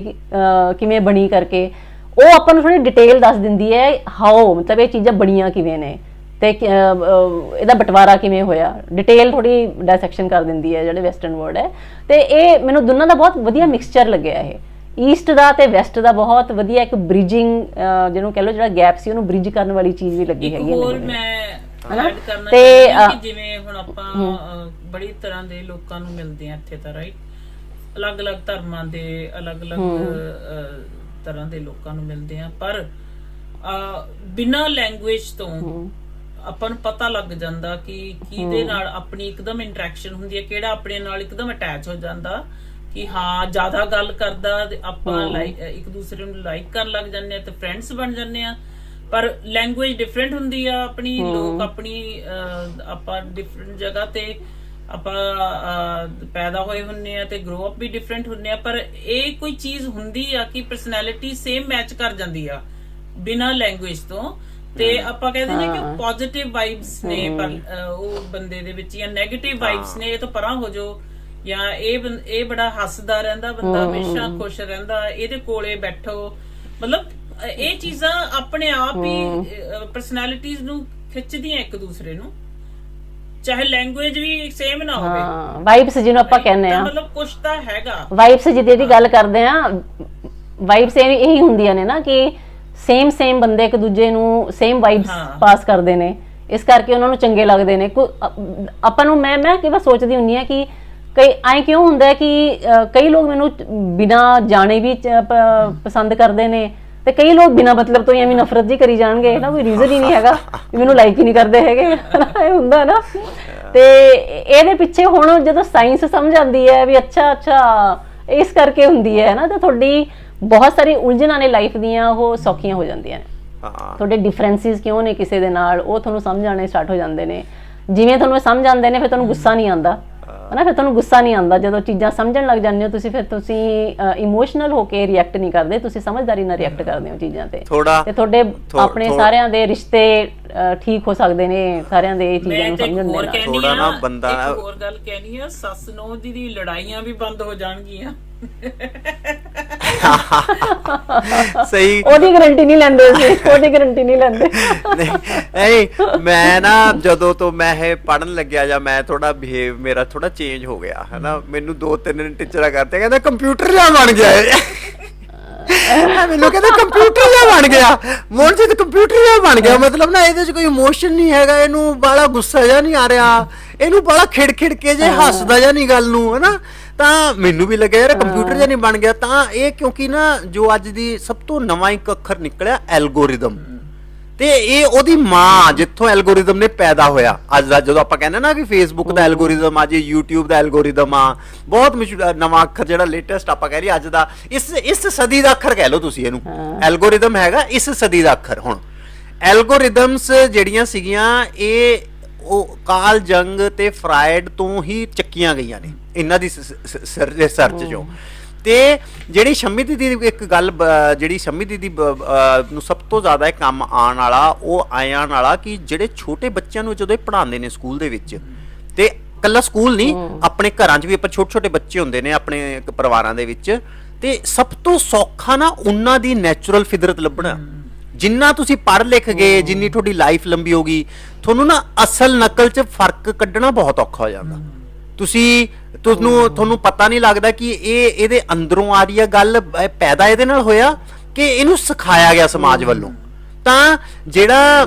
ਕਿਵੇਂ ਬਣੀ ਕਰਕੇ ਉਹ ਆਪਾਂ ਨੂੰ ਥੋੜੀ ਡਿਟੇਲ ਦੱਸ ਦਿੰਦੀ ਹੈ ਹਾਓ ਮਤਲਬ ਇਹ ਚੀਜ਼ਾਂ ਬਣੀਆਂ ਕਿਵੇਂ ਨੇ ਤੇ ਇਹਦਾ ਬਟਵਾਰਾ ਕਿਵੇਂ ਹੋਇਆ ਡਿਟੇਲ ਥੋੜੀ ਡਾਇਸੈਕਸ਼ਨ ਕਰ ਦਿੰਦੀ ਹੈ ਜਿਹੜੇ ਵੈਸਟਰਨ ਵਰਡ ਹੈ ਤੇ ਇਹ ਮੈਨੂੰ ਦੋਨਾਂ ਦਾ ਬਹੁਤ ਵਧੀਆ ਮਿਕਸਚਰ ਲੱਗਿਆ ਇਹ ਈਸਟ ਦਾ ਤੇ ਵੈਸਟ ਦਾ ਬਹੁਤ ਵਧੀਆ ਇੱਕ ਬ੍ਰਿਜਿੰਗ ਜਿਹਨੂੰ ਕਹ ਲਓ ਜਿਹੜਾ ਗੈਪ ਸੀ ਉਹਨੂੰ ਬ੍ਰਿਜ ਕਰਨ ਵਾਲੀ ਚੀਜ਼ ਵੀ ਲੱਗੀ ਹੈਗੀ ਹੈ ਹੋਰ ਮੈਨੂੰ। ਮੈਂ ਹਨਾ? ਐਡ ਕਰਨਾ ਤੇ, ਜਿਵੇਂ ਹੁਣ ਆਪਾਂ ਬੜੀ ਤਰ੍ਹਾਂ ਦੇ ਲੋਕਾਂ ਨੂੰ ਮਿਲਦੇ ਆ ਇੱਥੇ ਤਾਂ ਰਾਈਟ ਅਲੱਗ-ਅਲੱਗ ਧਰਮਾਂ ਦੇ ਅਲੱਗ-ਅਲੱਗ ਤਰ੍ਹਾਂ ਦੇ ਲੋਕਾਂ ਨੂੰ ਮਿਲਦੇ ਆ ਪਰ ਬਿਨਾਂ ਲੈਂਗੁਏਜ ਤੋਂ ਆਪਾਂ ਨੂੰ ਪਤਾ ਲੱਗ ਜਾਂਦਾ ਕਿ ਕਿਹਦੇ ਨਾਲ ਆਪਣੀ ਇੱਕਦਮ ਇੰਟਰੈਕਸ਼ਨ ਹੁੰਦੀ ਹੈ ਕਿਹੜਾ ਆਪਣੇ ਨਾਲ ਇੱਕਦਮ ਅਟੈਚ ਹੋ ਜਾਂਦਾ ਕਿ ਹਾਂ ਜ਼ਿਆਦਾ ਗੱਲ ਕਰਦਾ ਤੇ ਆਪਾਂ ਇੱਕ ਦੂਸਰੇ ਨੂੰ ਲਾਈਕ ਕਰਨ ਲੱਗ ਜਾਂਦੇ ਆ ਤੇ ਫਰੈਂਡਸ ਬਣ ਜਾਂਦੇ ਆ। ਪਰ ਲੈਂਗੁਏਜ ਡਿਫਰੈਂਟ ਹੁੰਦੀ ਆ ਆਪਣੀ ਲੋਕ ਆਪਣੀ ਆਪਾਂ ਡਿਫਰੈਂਟ ਜਗ੍ਹਾ ਤੇ ਆਪਾਂ ਪੈਦਾ ਹੋਏ ਹੁੰਨੇ ਆ ਤੇ ਗਰੋ ਅਪ ਵੀ ਡਿਫਰੈਂਟ ਹੁੰਨੇ ਆ ਪਰ ਇਹ ਕੋਈ ਚੀਜ਼ ਹੁੰਦੀ ਆ ਕਿ ਪਰਸਨੈਲਿਟੀ ਸੇਮ ਮੈਚ ਕਰ ਜਾਂਦੀ ਆ ਬਿਨਾ ਲੈਂਗੁਏਜ ਤੋਂ। ਤੇ ਆਪਾਂ ਕਹਿੰਦੇ ਨੇ ਕਿ ਪੋਜ਼ਿਟਿਵ ਵਾਈਬਸ ਨੇ ਪਰ ਉਹ ਬੰਦੇ ਦੇ ਵਿੱਚ ਜਾਂ 네ਗੇਟਿਵ ਵਾਈਬਸ ਨੇ ਇਹ ਤਾਂ ਪਰਾਂ ਹੋ ਜੋ ਜਾਂ ਇਹ ਇਹ ਬੜਾ ਹੱਸਦਾ ਰਹਿੰਦਾ ਬੰਦਾ ਹਮੇਸ਼ਾ ਖੁਸ਼ ਰਹਿੰਦਾ ਇਹਦੇ ਕੋਲੇ ਬੈਠੋ। ਮਤਲਬ ਇਹ ਚੀਜ਼ਾਂ ਆਪਣੇ ਆਪ ਹੀ ਪਰਸਨੈਲਿਟੀਜ਼ ਨੂੰ ਖਿੱਚਦੀਆਂ ਇੱਕ ਦੂਸਰੇ ਨੂੰ। ਚਾਹੇ ਲੈਂਗੁਏਜ ਵੀ ਸੇਮ ਨਾ ਹੋਵੇ। ਹਾਂ ਵਾਈਬਸ ਜਿਹਨੂੰ ਆਪਾਂ ਕਹਿੰਦੇ ਤਾਂ ਆ ਮਤਲਬ ਕੁਛ ਤਾਂ ਹੈਗਾ। ਵਾਈਬਸ ਜਿਹਦੀ ਦੀ ਗੱਲ ਕਰਦੇ ਆ ਵਾਈਬਸ ਇਹ ਇਹੀ ਹੁੰਦੀਆਂ ਨੇ ਨਾ ਕਿ ਸੇਮ ਸੇਮ ਬੰਦੇ ਇੱਕ ਦੂਜੇ ਨੂੰ ਸੇਮ ਵਾਈਬਸ ਹਾਂ। ਪਾਸ ਕਰਦੇ ਨੇ। ਇਸ ਕਰਕੇ ਉਹਨਾਂ ਨੂੰ ਚੰਗੇ ਲੱਗਦੇ ਨੇ। ਕੋ- ਅ- ਆਪਾਂ ਨੂੰ ਮੈਂ ਮੈਂ ਕਿਵੇਂ ਸੋਚਦੀ ਹੁੰਨੀ ਆ ਕਿ ਕਈ ਐ ਕਿਉਂ ਹੁੰਦਾ ਹੈ ਕਿ ਅ, ਕਈ ਲੋਕ ਮੈਨੂੰ ਬਿਨਾ ਜਾਣੇ ਵੀ ਚ- ਪ- ਪਸੰਦ ਕਰਦੇ ਨੇ। ਤੇ ਕਈ ਲੋਕ ਬਿਨਾ ਮਤਲਬ ਤੋਂ ਹੀ ਐਵੇਂ ਨਫ਼ਰਤ ਜੀ ਕਰੀ ਜਾਣਗੇ ਇਹਦਾ ਕੋਈ ਰੀਜ਼ਨ ਹੀ ਨਹੀਂ ਹੈਗਾ ਵੀ ਮੈਨੂੰ ਲਾਈਕ ਹੀ ਨਹੀਂ ਕਰਦੇ ਹੈਗੇ। ਇਹ ਹੁੰਦਾ ਨਾ। ਤੇ ਇਹਦੇ ਪਿੱਛੇ ਹੁਣ ਜਦੋਂ ਸਾਇੰਸ ਸਮਝ ਆਉਂਦੀ ਹੈ ਵੀ ਅੱਛਾ ਅੱਛਾ ਇਸ ਕਰਕੇ ਹੁੰਦੀ ਹੈ ਨਾ ਤਾਂ ਤੁਹਾਡੀ ਬਹੁਤ ਸਾਰੀ ਉਲਝਣਾਂ ਨੇ ਲਾਈਫ ਦੀਆਂ ਉਹ ਸੌਖੀਆਂ ਹੋ ਜਾਂਦੀਆਂ ਨੇ। ਹਾਂ। ਤੁਹਾਡੇ ਡਿਫਰੈਂਸਿਸ ਕਿਉਂ ਨੇ ਕਿਸੇ ਦੇ ਨਾਲ? ਉਹ ਤੁਹਾਨੂੰ ਸਮਝ ਆਣੇ ਸਟਾਰਟ ਹੋ ਜਾਂਦੇ ਨੇ। ਜਿਵੇਂ ਤੁਹਾਨੂੰ ਸਮਝ ਆਉਂਦੇ ਨੇ ਫਿਰ ਤੁਹਾਨੂੰ ਗੁੱਸਾ ਨਹੀਂ ਆਉਂਦਾ। ਹਨਾ ਫਿਰ ਤੁਹਾਨੂੰ ਗੁੱਸਾ ਨਹੀਂ ਆਉਂਦਾ। ਜਦੋਂ ਚੀਜ਼ਾਂ ਸਮਝਣ ਲੱਗ ਜਾਂਦੇ ਹੋ ਤੁਸੀਂ ਫਿਰ ਤੁਸੀਂ ਇਮੋਸ਼ਨਲ ਹੋ ਕੇ ਰਿਐਕਟ ਨਹੀਂ ਕਰਦੇ ਤੁਸੀਂ ਸਮਝਦਾਰੀ ਨਾਲ ਰਿਐਕਟ ਕਰਦੇ ਹੋ ਚੀਜ਼ਾਂ ਤੇ। ਥੋੜਾ ਤੇ ਤੁਹਾਡੇ ਆਪਣੇ ਸਾਰਿਆਂ ਦੇ ਰਿਸ਼ਤੇ ਠੀਕ ਹੋ ਸਕਦੇ ਨੇ ਸਾਰਿਆਂ ਦੇ ਇਹ ਚੀਜ਼ਾਂ ਨੂੰ ਸਮਝਣ ਦੇ ਨਾਲ। ਥੋੜਾ ਨਾ ਬੰਦਾ- ਇੱਕ ਹੋਰ ਗੱਲ ਕਹਿਣੀ ਆ ਸੱਸ ਨੂੰ ਦੀ ਲੜਾਈਆਂ ਵੀ ਬੰਦ ਹੋ ਜਾਣਗੀਆਂ। <laughs> ਸਹੀ। ਉਹਦੀ ਗਾਰੰਟੀ ਨਹੀਂ ਲੈਂਦੇ ਸੀ <laughs> ਉਹਦੀ ਗਾਰੰਟੀ ਨਹੀਂ ਲੈਂਦੇ। ਨਹੀਂ ਮੈਂ ਨਾ ਜਦੋਂ ਤੋਂ ਮੈਂ ਇਹ ਪੜਨ ਲੱਗਿਆ ਜਾਂ ਮੈਂ ਥੋੜਾ ਬਿਹੇਵ ਮੇਰਾ ਥੋੜਾ ਚੇਂਜ ਹੋ ਗਿਆ ਹਨਾ? ਮੈਨੂੰ ਦੋ ਤਿੰਨ ਦਿਨ ਟੀਚਰਾਂ ਕਰਤੇ ਕਹਿੰਦਾ ਕੰਪਿਊਟਰ ਜਿਹਾ ਬਣ ਗਿਆ ਇਹ। <laughs> ਮੈਨੂੰ ਕਹਿੰਦਾ ਕੰਪਿਊਟਰ ਜਿਹਾ ਬਣ ਗਿਆ। ਮੋਹਨਜੀਤ ਕੰਪਿਊਟਰ ਜਿਹਾ ਬਣ ਗਿਆ। ਮਤਲਬ ਨਾ ਇਹਦੇ 'ਚ ਕੋਈ ਇਮੋਸ਼ਨ ਨਹੀਂ ਹੈਗਾ ਇਹਨੂੰ ਬਾਲਾ ਗੁੱਸਾ ਜਿਹਾ ਨਹੀਂ ਆ ਰਿਹਾ। ਇਹਨੂੰ ਬਾਲਾ ਖਿੜ ਖਿੜ ਕੇ ਜੇ ਹੱਸਦਾ ਜਾਂ ਨਹੀਂ ਗੱਲ ਨੂੰ ਹਨਾ? ਤਾਂ ਮੈਨੂੰ ਵੀ ਲੱਗਿਆ ਯਾਰ ਕੰਪਿਊਟਰ ਜਿਹਾ ਨਹੀਂ ਬਣ ਗਿਆ ਤਾਂ ਇਹ ਕਿਉਂਕਿ ਨਾ ਜੋ ਅੱਜ ਦੀ ਸਭ ਤੋਂ ਨਵਾਂ ਇੱਕ ਅੱਖਰ ਨਿਕਲਿਆ ਐਲਗੋਰਿਦਮ ਤੇ ਇਹ ਉਹਦੀ ਮਾਂ ਜਿੱਥੋਂ ਐਲਗੋਰਿਦਮ ਨੇ ਪੈਦਾ ਹੋਇਆ। ਅੱਜ ਦਾ ਜਦੋਂ ਆਪਾਂ ਕਹਿੰਦੇ ਨਾ ਕਿ ਫੇਸਬੁੱਕ ਦਾ ਐਲਗੋਰਿਦਮ ਅੱਜ YouTube ਦਾ ਐਲਗੋਰਿਦਮ ਆ ਬਹੁਤ ਨਵਾਂ ਅੱਖਰ ਜਿਹੜਾ ਲੇਟੈਸਟ ਆਪਾਂ ਕਹਿ ਲਈ ਅੱਜ ਦਾ ਇਸ ਇਸ ਸਦੀ ਦਾ ਅੱਖਰ ਕਹਿ ਲਓ ਤੁਸੀਂ ਇਹਨੂੰ। ਐਲਗੋਰਿਦਮ ਹੈਗਾ ਇਸ ਸਦੀ ਦਾ ਅੱਖਰ ਹੁਣ। ਐਲਗੋਰਿਦਮਸ ਜਿਹੜੀਆਂ ਸੀਗੀਆਂ ਇਹ ਉਹ ਕਾਲ ਜੰਗ ਤੇ ਫਰਾਇਡ ਤੋਂ ਹੀ ਚੱਕੀਆਂ ਗਈਆਂ ਨੇ। ਇਹਨਾਂ ਦੀ ਰਿਸਰਚ ਚੋਂ ਤੇ ਜਿਹੜੀ ਸ਼ੰਮੀ ਦੀ ਇੱਕ ਗੱਲ ਜਿਹੜੀ ਸ਼ੰਮੀ ਅਹ ਨੂੰ ਸਭ ਤੋਂ ਜ਼ਿਆਦਾ ਇਹ ਕੰਮ ਆਉਣ ਵਾਲਾ ਉਹ ਆਇਆਂ ਵਾਲਾ ਕਿ ਜਿਹੜੇ ਛੋਟੇ ਬੱਚਿਆਂ ਨੂੰ ਜਦੋਂ ਇਹ ਪੜ੍ਹਾਉਂਦੇ ਨੇ ਸਕੂਲ ਦੇ ਵਿੱਚ ਤੇ ਕੱਲਾ ਸਕੂਲ ਨਹੀਂ ਆਪਣੇ ਘਰਾਂ 'ਚ ਵੀ ਆਪਾਂ ਛੋਟੇ ਛੋਟੇ ਬੱਚੇ ਹੁੰਦੇ ਨੇ ਆਪਣੇ ਪਰਿਵਾਰਾਂ ਦੇ ਵਿੱਚ ਤੇ ਸਭ ਤੋਂ ਸੌਖਾ ਨਾ ਉਹਨਾਂ ਦੀ ਨੈਚੁਰਲ ਫਿਦਰਤ ਲੱਭਣਾ। ਜਿੰਨਾ ਤੁਸੀਂ ਪੜ੍ਹ ਲਿਖ ਗਏ ਜਿੰਨੀ ਤੁਹਾਡੀ ਲਾਈਫ ਲੰਬੀ ਹੋਗੀ ਤੁਹਾਨੂੰ ਨਾ ਅਸਲ ਨਕਲ 'ਚ ਫ਼ਰਕ ਕੱਢਣਾ ਬਹੁਤ ਔਖਾ ਹੋ ਜਾਂਦਾ। ਤੁਸੀਂ ਤੁਹਾਨੂੰ ਤੁਹਾਨੂੰ ਪਤਾ ਨਹੀਂ ਲੱਗਦਾ ਕਿ ਇਹ ਇਹਦੇ ਅੰਦਰੋਂ ਆ ਰਹੀ ਹੈ ਗੱਲ ਪੈਦਾ ਇਹਦੇ ਨਾਲ ਹੋਇਆ ਕਿ ਇਹਨੂੰ ਸਿਖਾਇਆ ਗਿਆ ਸਮਾਜ ਵੱਲੋਂ? ਤਾਂ ਜਿਹੜਾ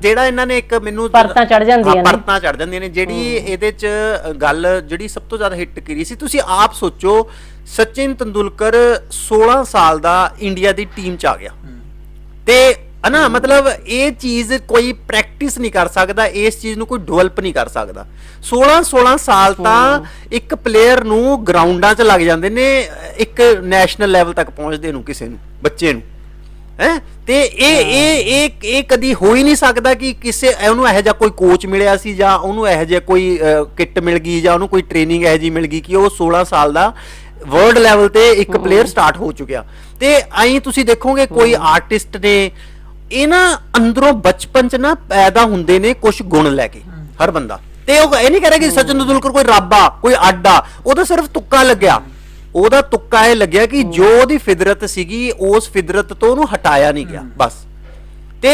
ਜਿਹੜਾ ਇਹਨਾਂ ਨੇ ਇੱਕ ਮੈਨੂੰ ਪਰਤਾਂ ਚੜ੍ਹ ਜਾਂਦੀਆਂ ਨੇ। ਪਰਤਾਂ ਚੜ ਜਾਂਦੀਆਂ ਨੇ ਜਿਹੜੀ ਇਹਦੇ ਚ ਗੱਲ ਜਿਹੜੀ ਸਭ ਤੋਂ ਜ਼ਿਆਦਾ ਹਿੱਟ ਕਰੀ ਸੀ ਤੁਸੀਂ ਆਪ ਸੋਚੋ ਸਚਿਨ ਤੰਦੂਲਕਰ 16 ਸਾਲ ਦਾ ਇੰਡੀਆ ਦੀ ਟੀਮ ਚ ਆ ਗਿਆ। ਤੇ ਹਨਾ ਮਤਲਬ ਇਹ ਚੀਜ਼ ਕੋਈ ਪ੍ਰੈਕਟਿਸ ਨਹੀਂ ਕਰ ਸਕਦਾ ਇਸ ਚੀਜ਼ ਨੂੰ ਕੋਈ ਡਿਵੈਲਪ ਨਹੀਂ ਕਰ ਸਕਦਾ। 16 16 ਸਾਲ ਤਾਂ ਇੱਕ ਪਲੇਅਰ ਨੂੰ ਗਰਾਊਂਡਾਂ 'ਚ ਲੱਗ ਜਾਂਦੇ ਨੇ ਇੱਕ ਨੈਸ਼ਨਲ ਲੈਵਲ ਤੱਕ ਪਹੁੰਚਦੇ ਨੂੰ ਕਿਸੇ ਨੂੰ ਬੱਚੇ ਨੂੰ। ਹੈ? ਤੇ ਇਹ ਇਹ ਇਹ ਇਹ ਕਦੀ ਹੋ ਹੀ ਨਹੀਂ ਸਕਦਾ ਕਿ ਕਿਸੇ ਉਹਨੂੰ ਇਹੋ ਜਿਹਾ ਕੋਈ ਕੋਚ ਮਿਲਿਆ ਸੀ ਜਾਂ ਉਹਨੂੰ ਇਹੋ ਜਿਹਾ ਕੋਈ ਕਿੱਟ ਮਿਲ ਗਈ ਜਾਂ ਉਹਨੂੰ ਕੋਈ ਟ੍ਰੇਨਿੰਗ ਇਹੋ ਜਿਹੀ ਮਿਲ ਗਈ ਕਿ ਉਹ 16 ਸਾਲ ਦਾ ਵਰਲਡ ਲੈਵਲ ਤੇ ਇੱਕ ਪਲੇਅਰ ਸਟਾਰਟ ਹੋ ਚੁੱਕਿਆ। ਤੇ ਐਂ ਤੁਸੀਂ ਦੇਖੋਗੇ ਕੋਈ ਆਰਟਿਸਟ ਨੇ ਇਹ ਨਾ ਅੰਦਰੋਂ ਬਚਪਨ ਚ ਨਾ ਪੈਦਾ ਹੁੰਦੇ ਨੇ ਕੁਝ ਗੁਣ ਲੈ ਕੇ ਹਰ ਬੰਦਾ। ਤੇ ਉਹ ਇਹ ਨਹੀਂ ਕਹਿ ਰਿਹਾ ਕਿ ਸਚਿਨ ਤੇਂਦੁਲਕਰ ਕੋਈ ਰੱਬ ਆ ਕੋਈ ਅੱਡ ਆ ਉਹਦਾ ਸਿਰਫ ਤੁੱਕਾ ਲੱਗਿਆ। ਉਹਦਾ ਤੁੱਕਾ ਇਹ ਲੱਗਿਆ ਕਿ ਜੋ ਉਹਦੀ ਫਿਦਰਤ ਸੀਗੀ ਉਸ ਫਿਦਰਤ ਤੋਂ ਉਹਨੂੰ ਹਟਾਇਆ ਨਹੀਂ ਗਿਆ ਬਸ। ਤੇ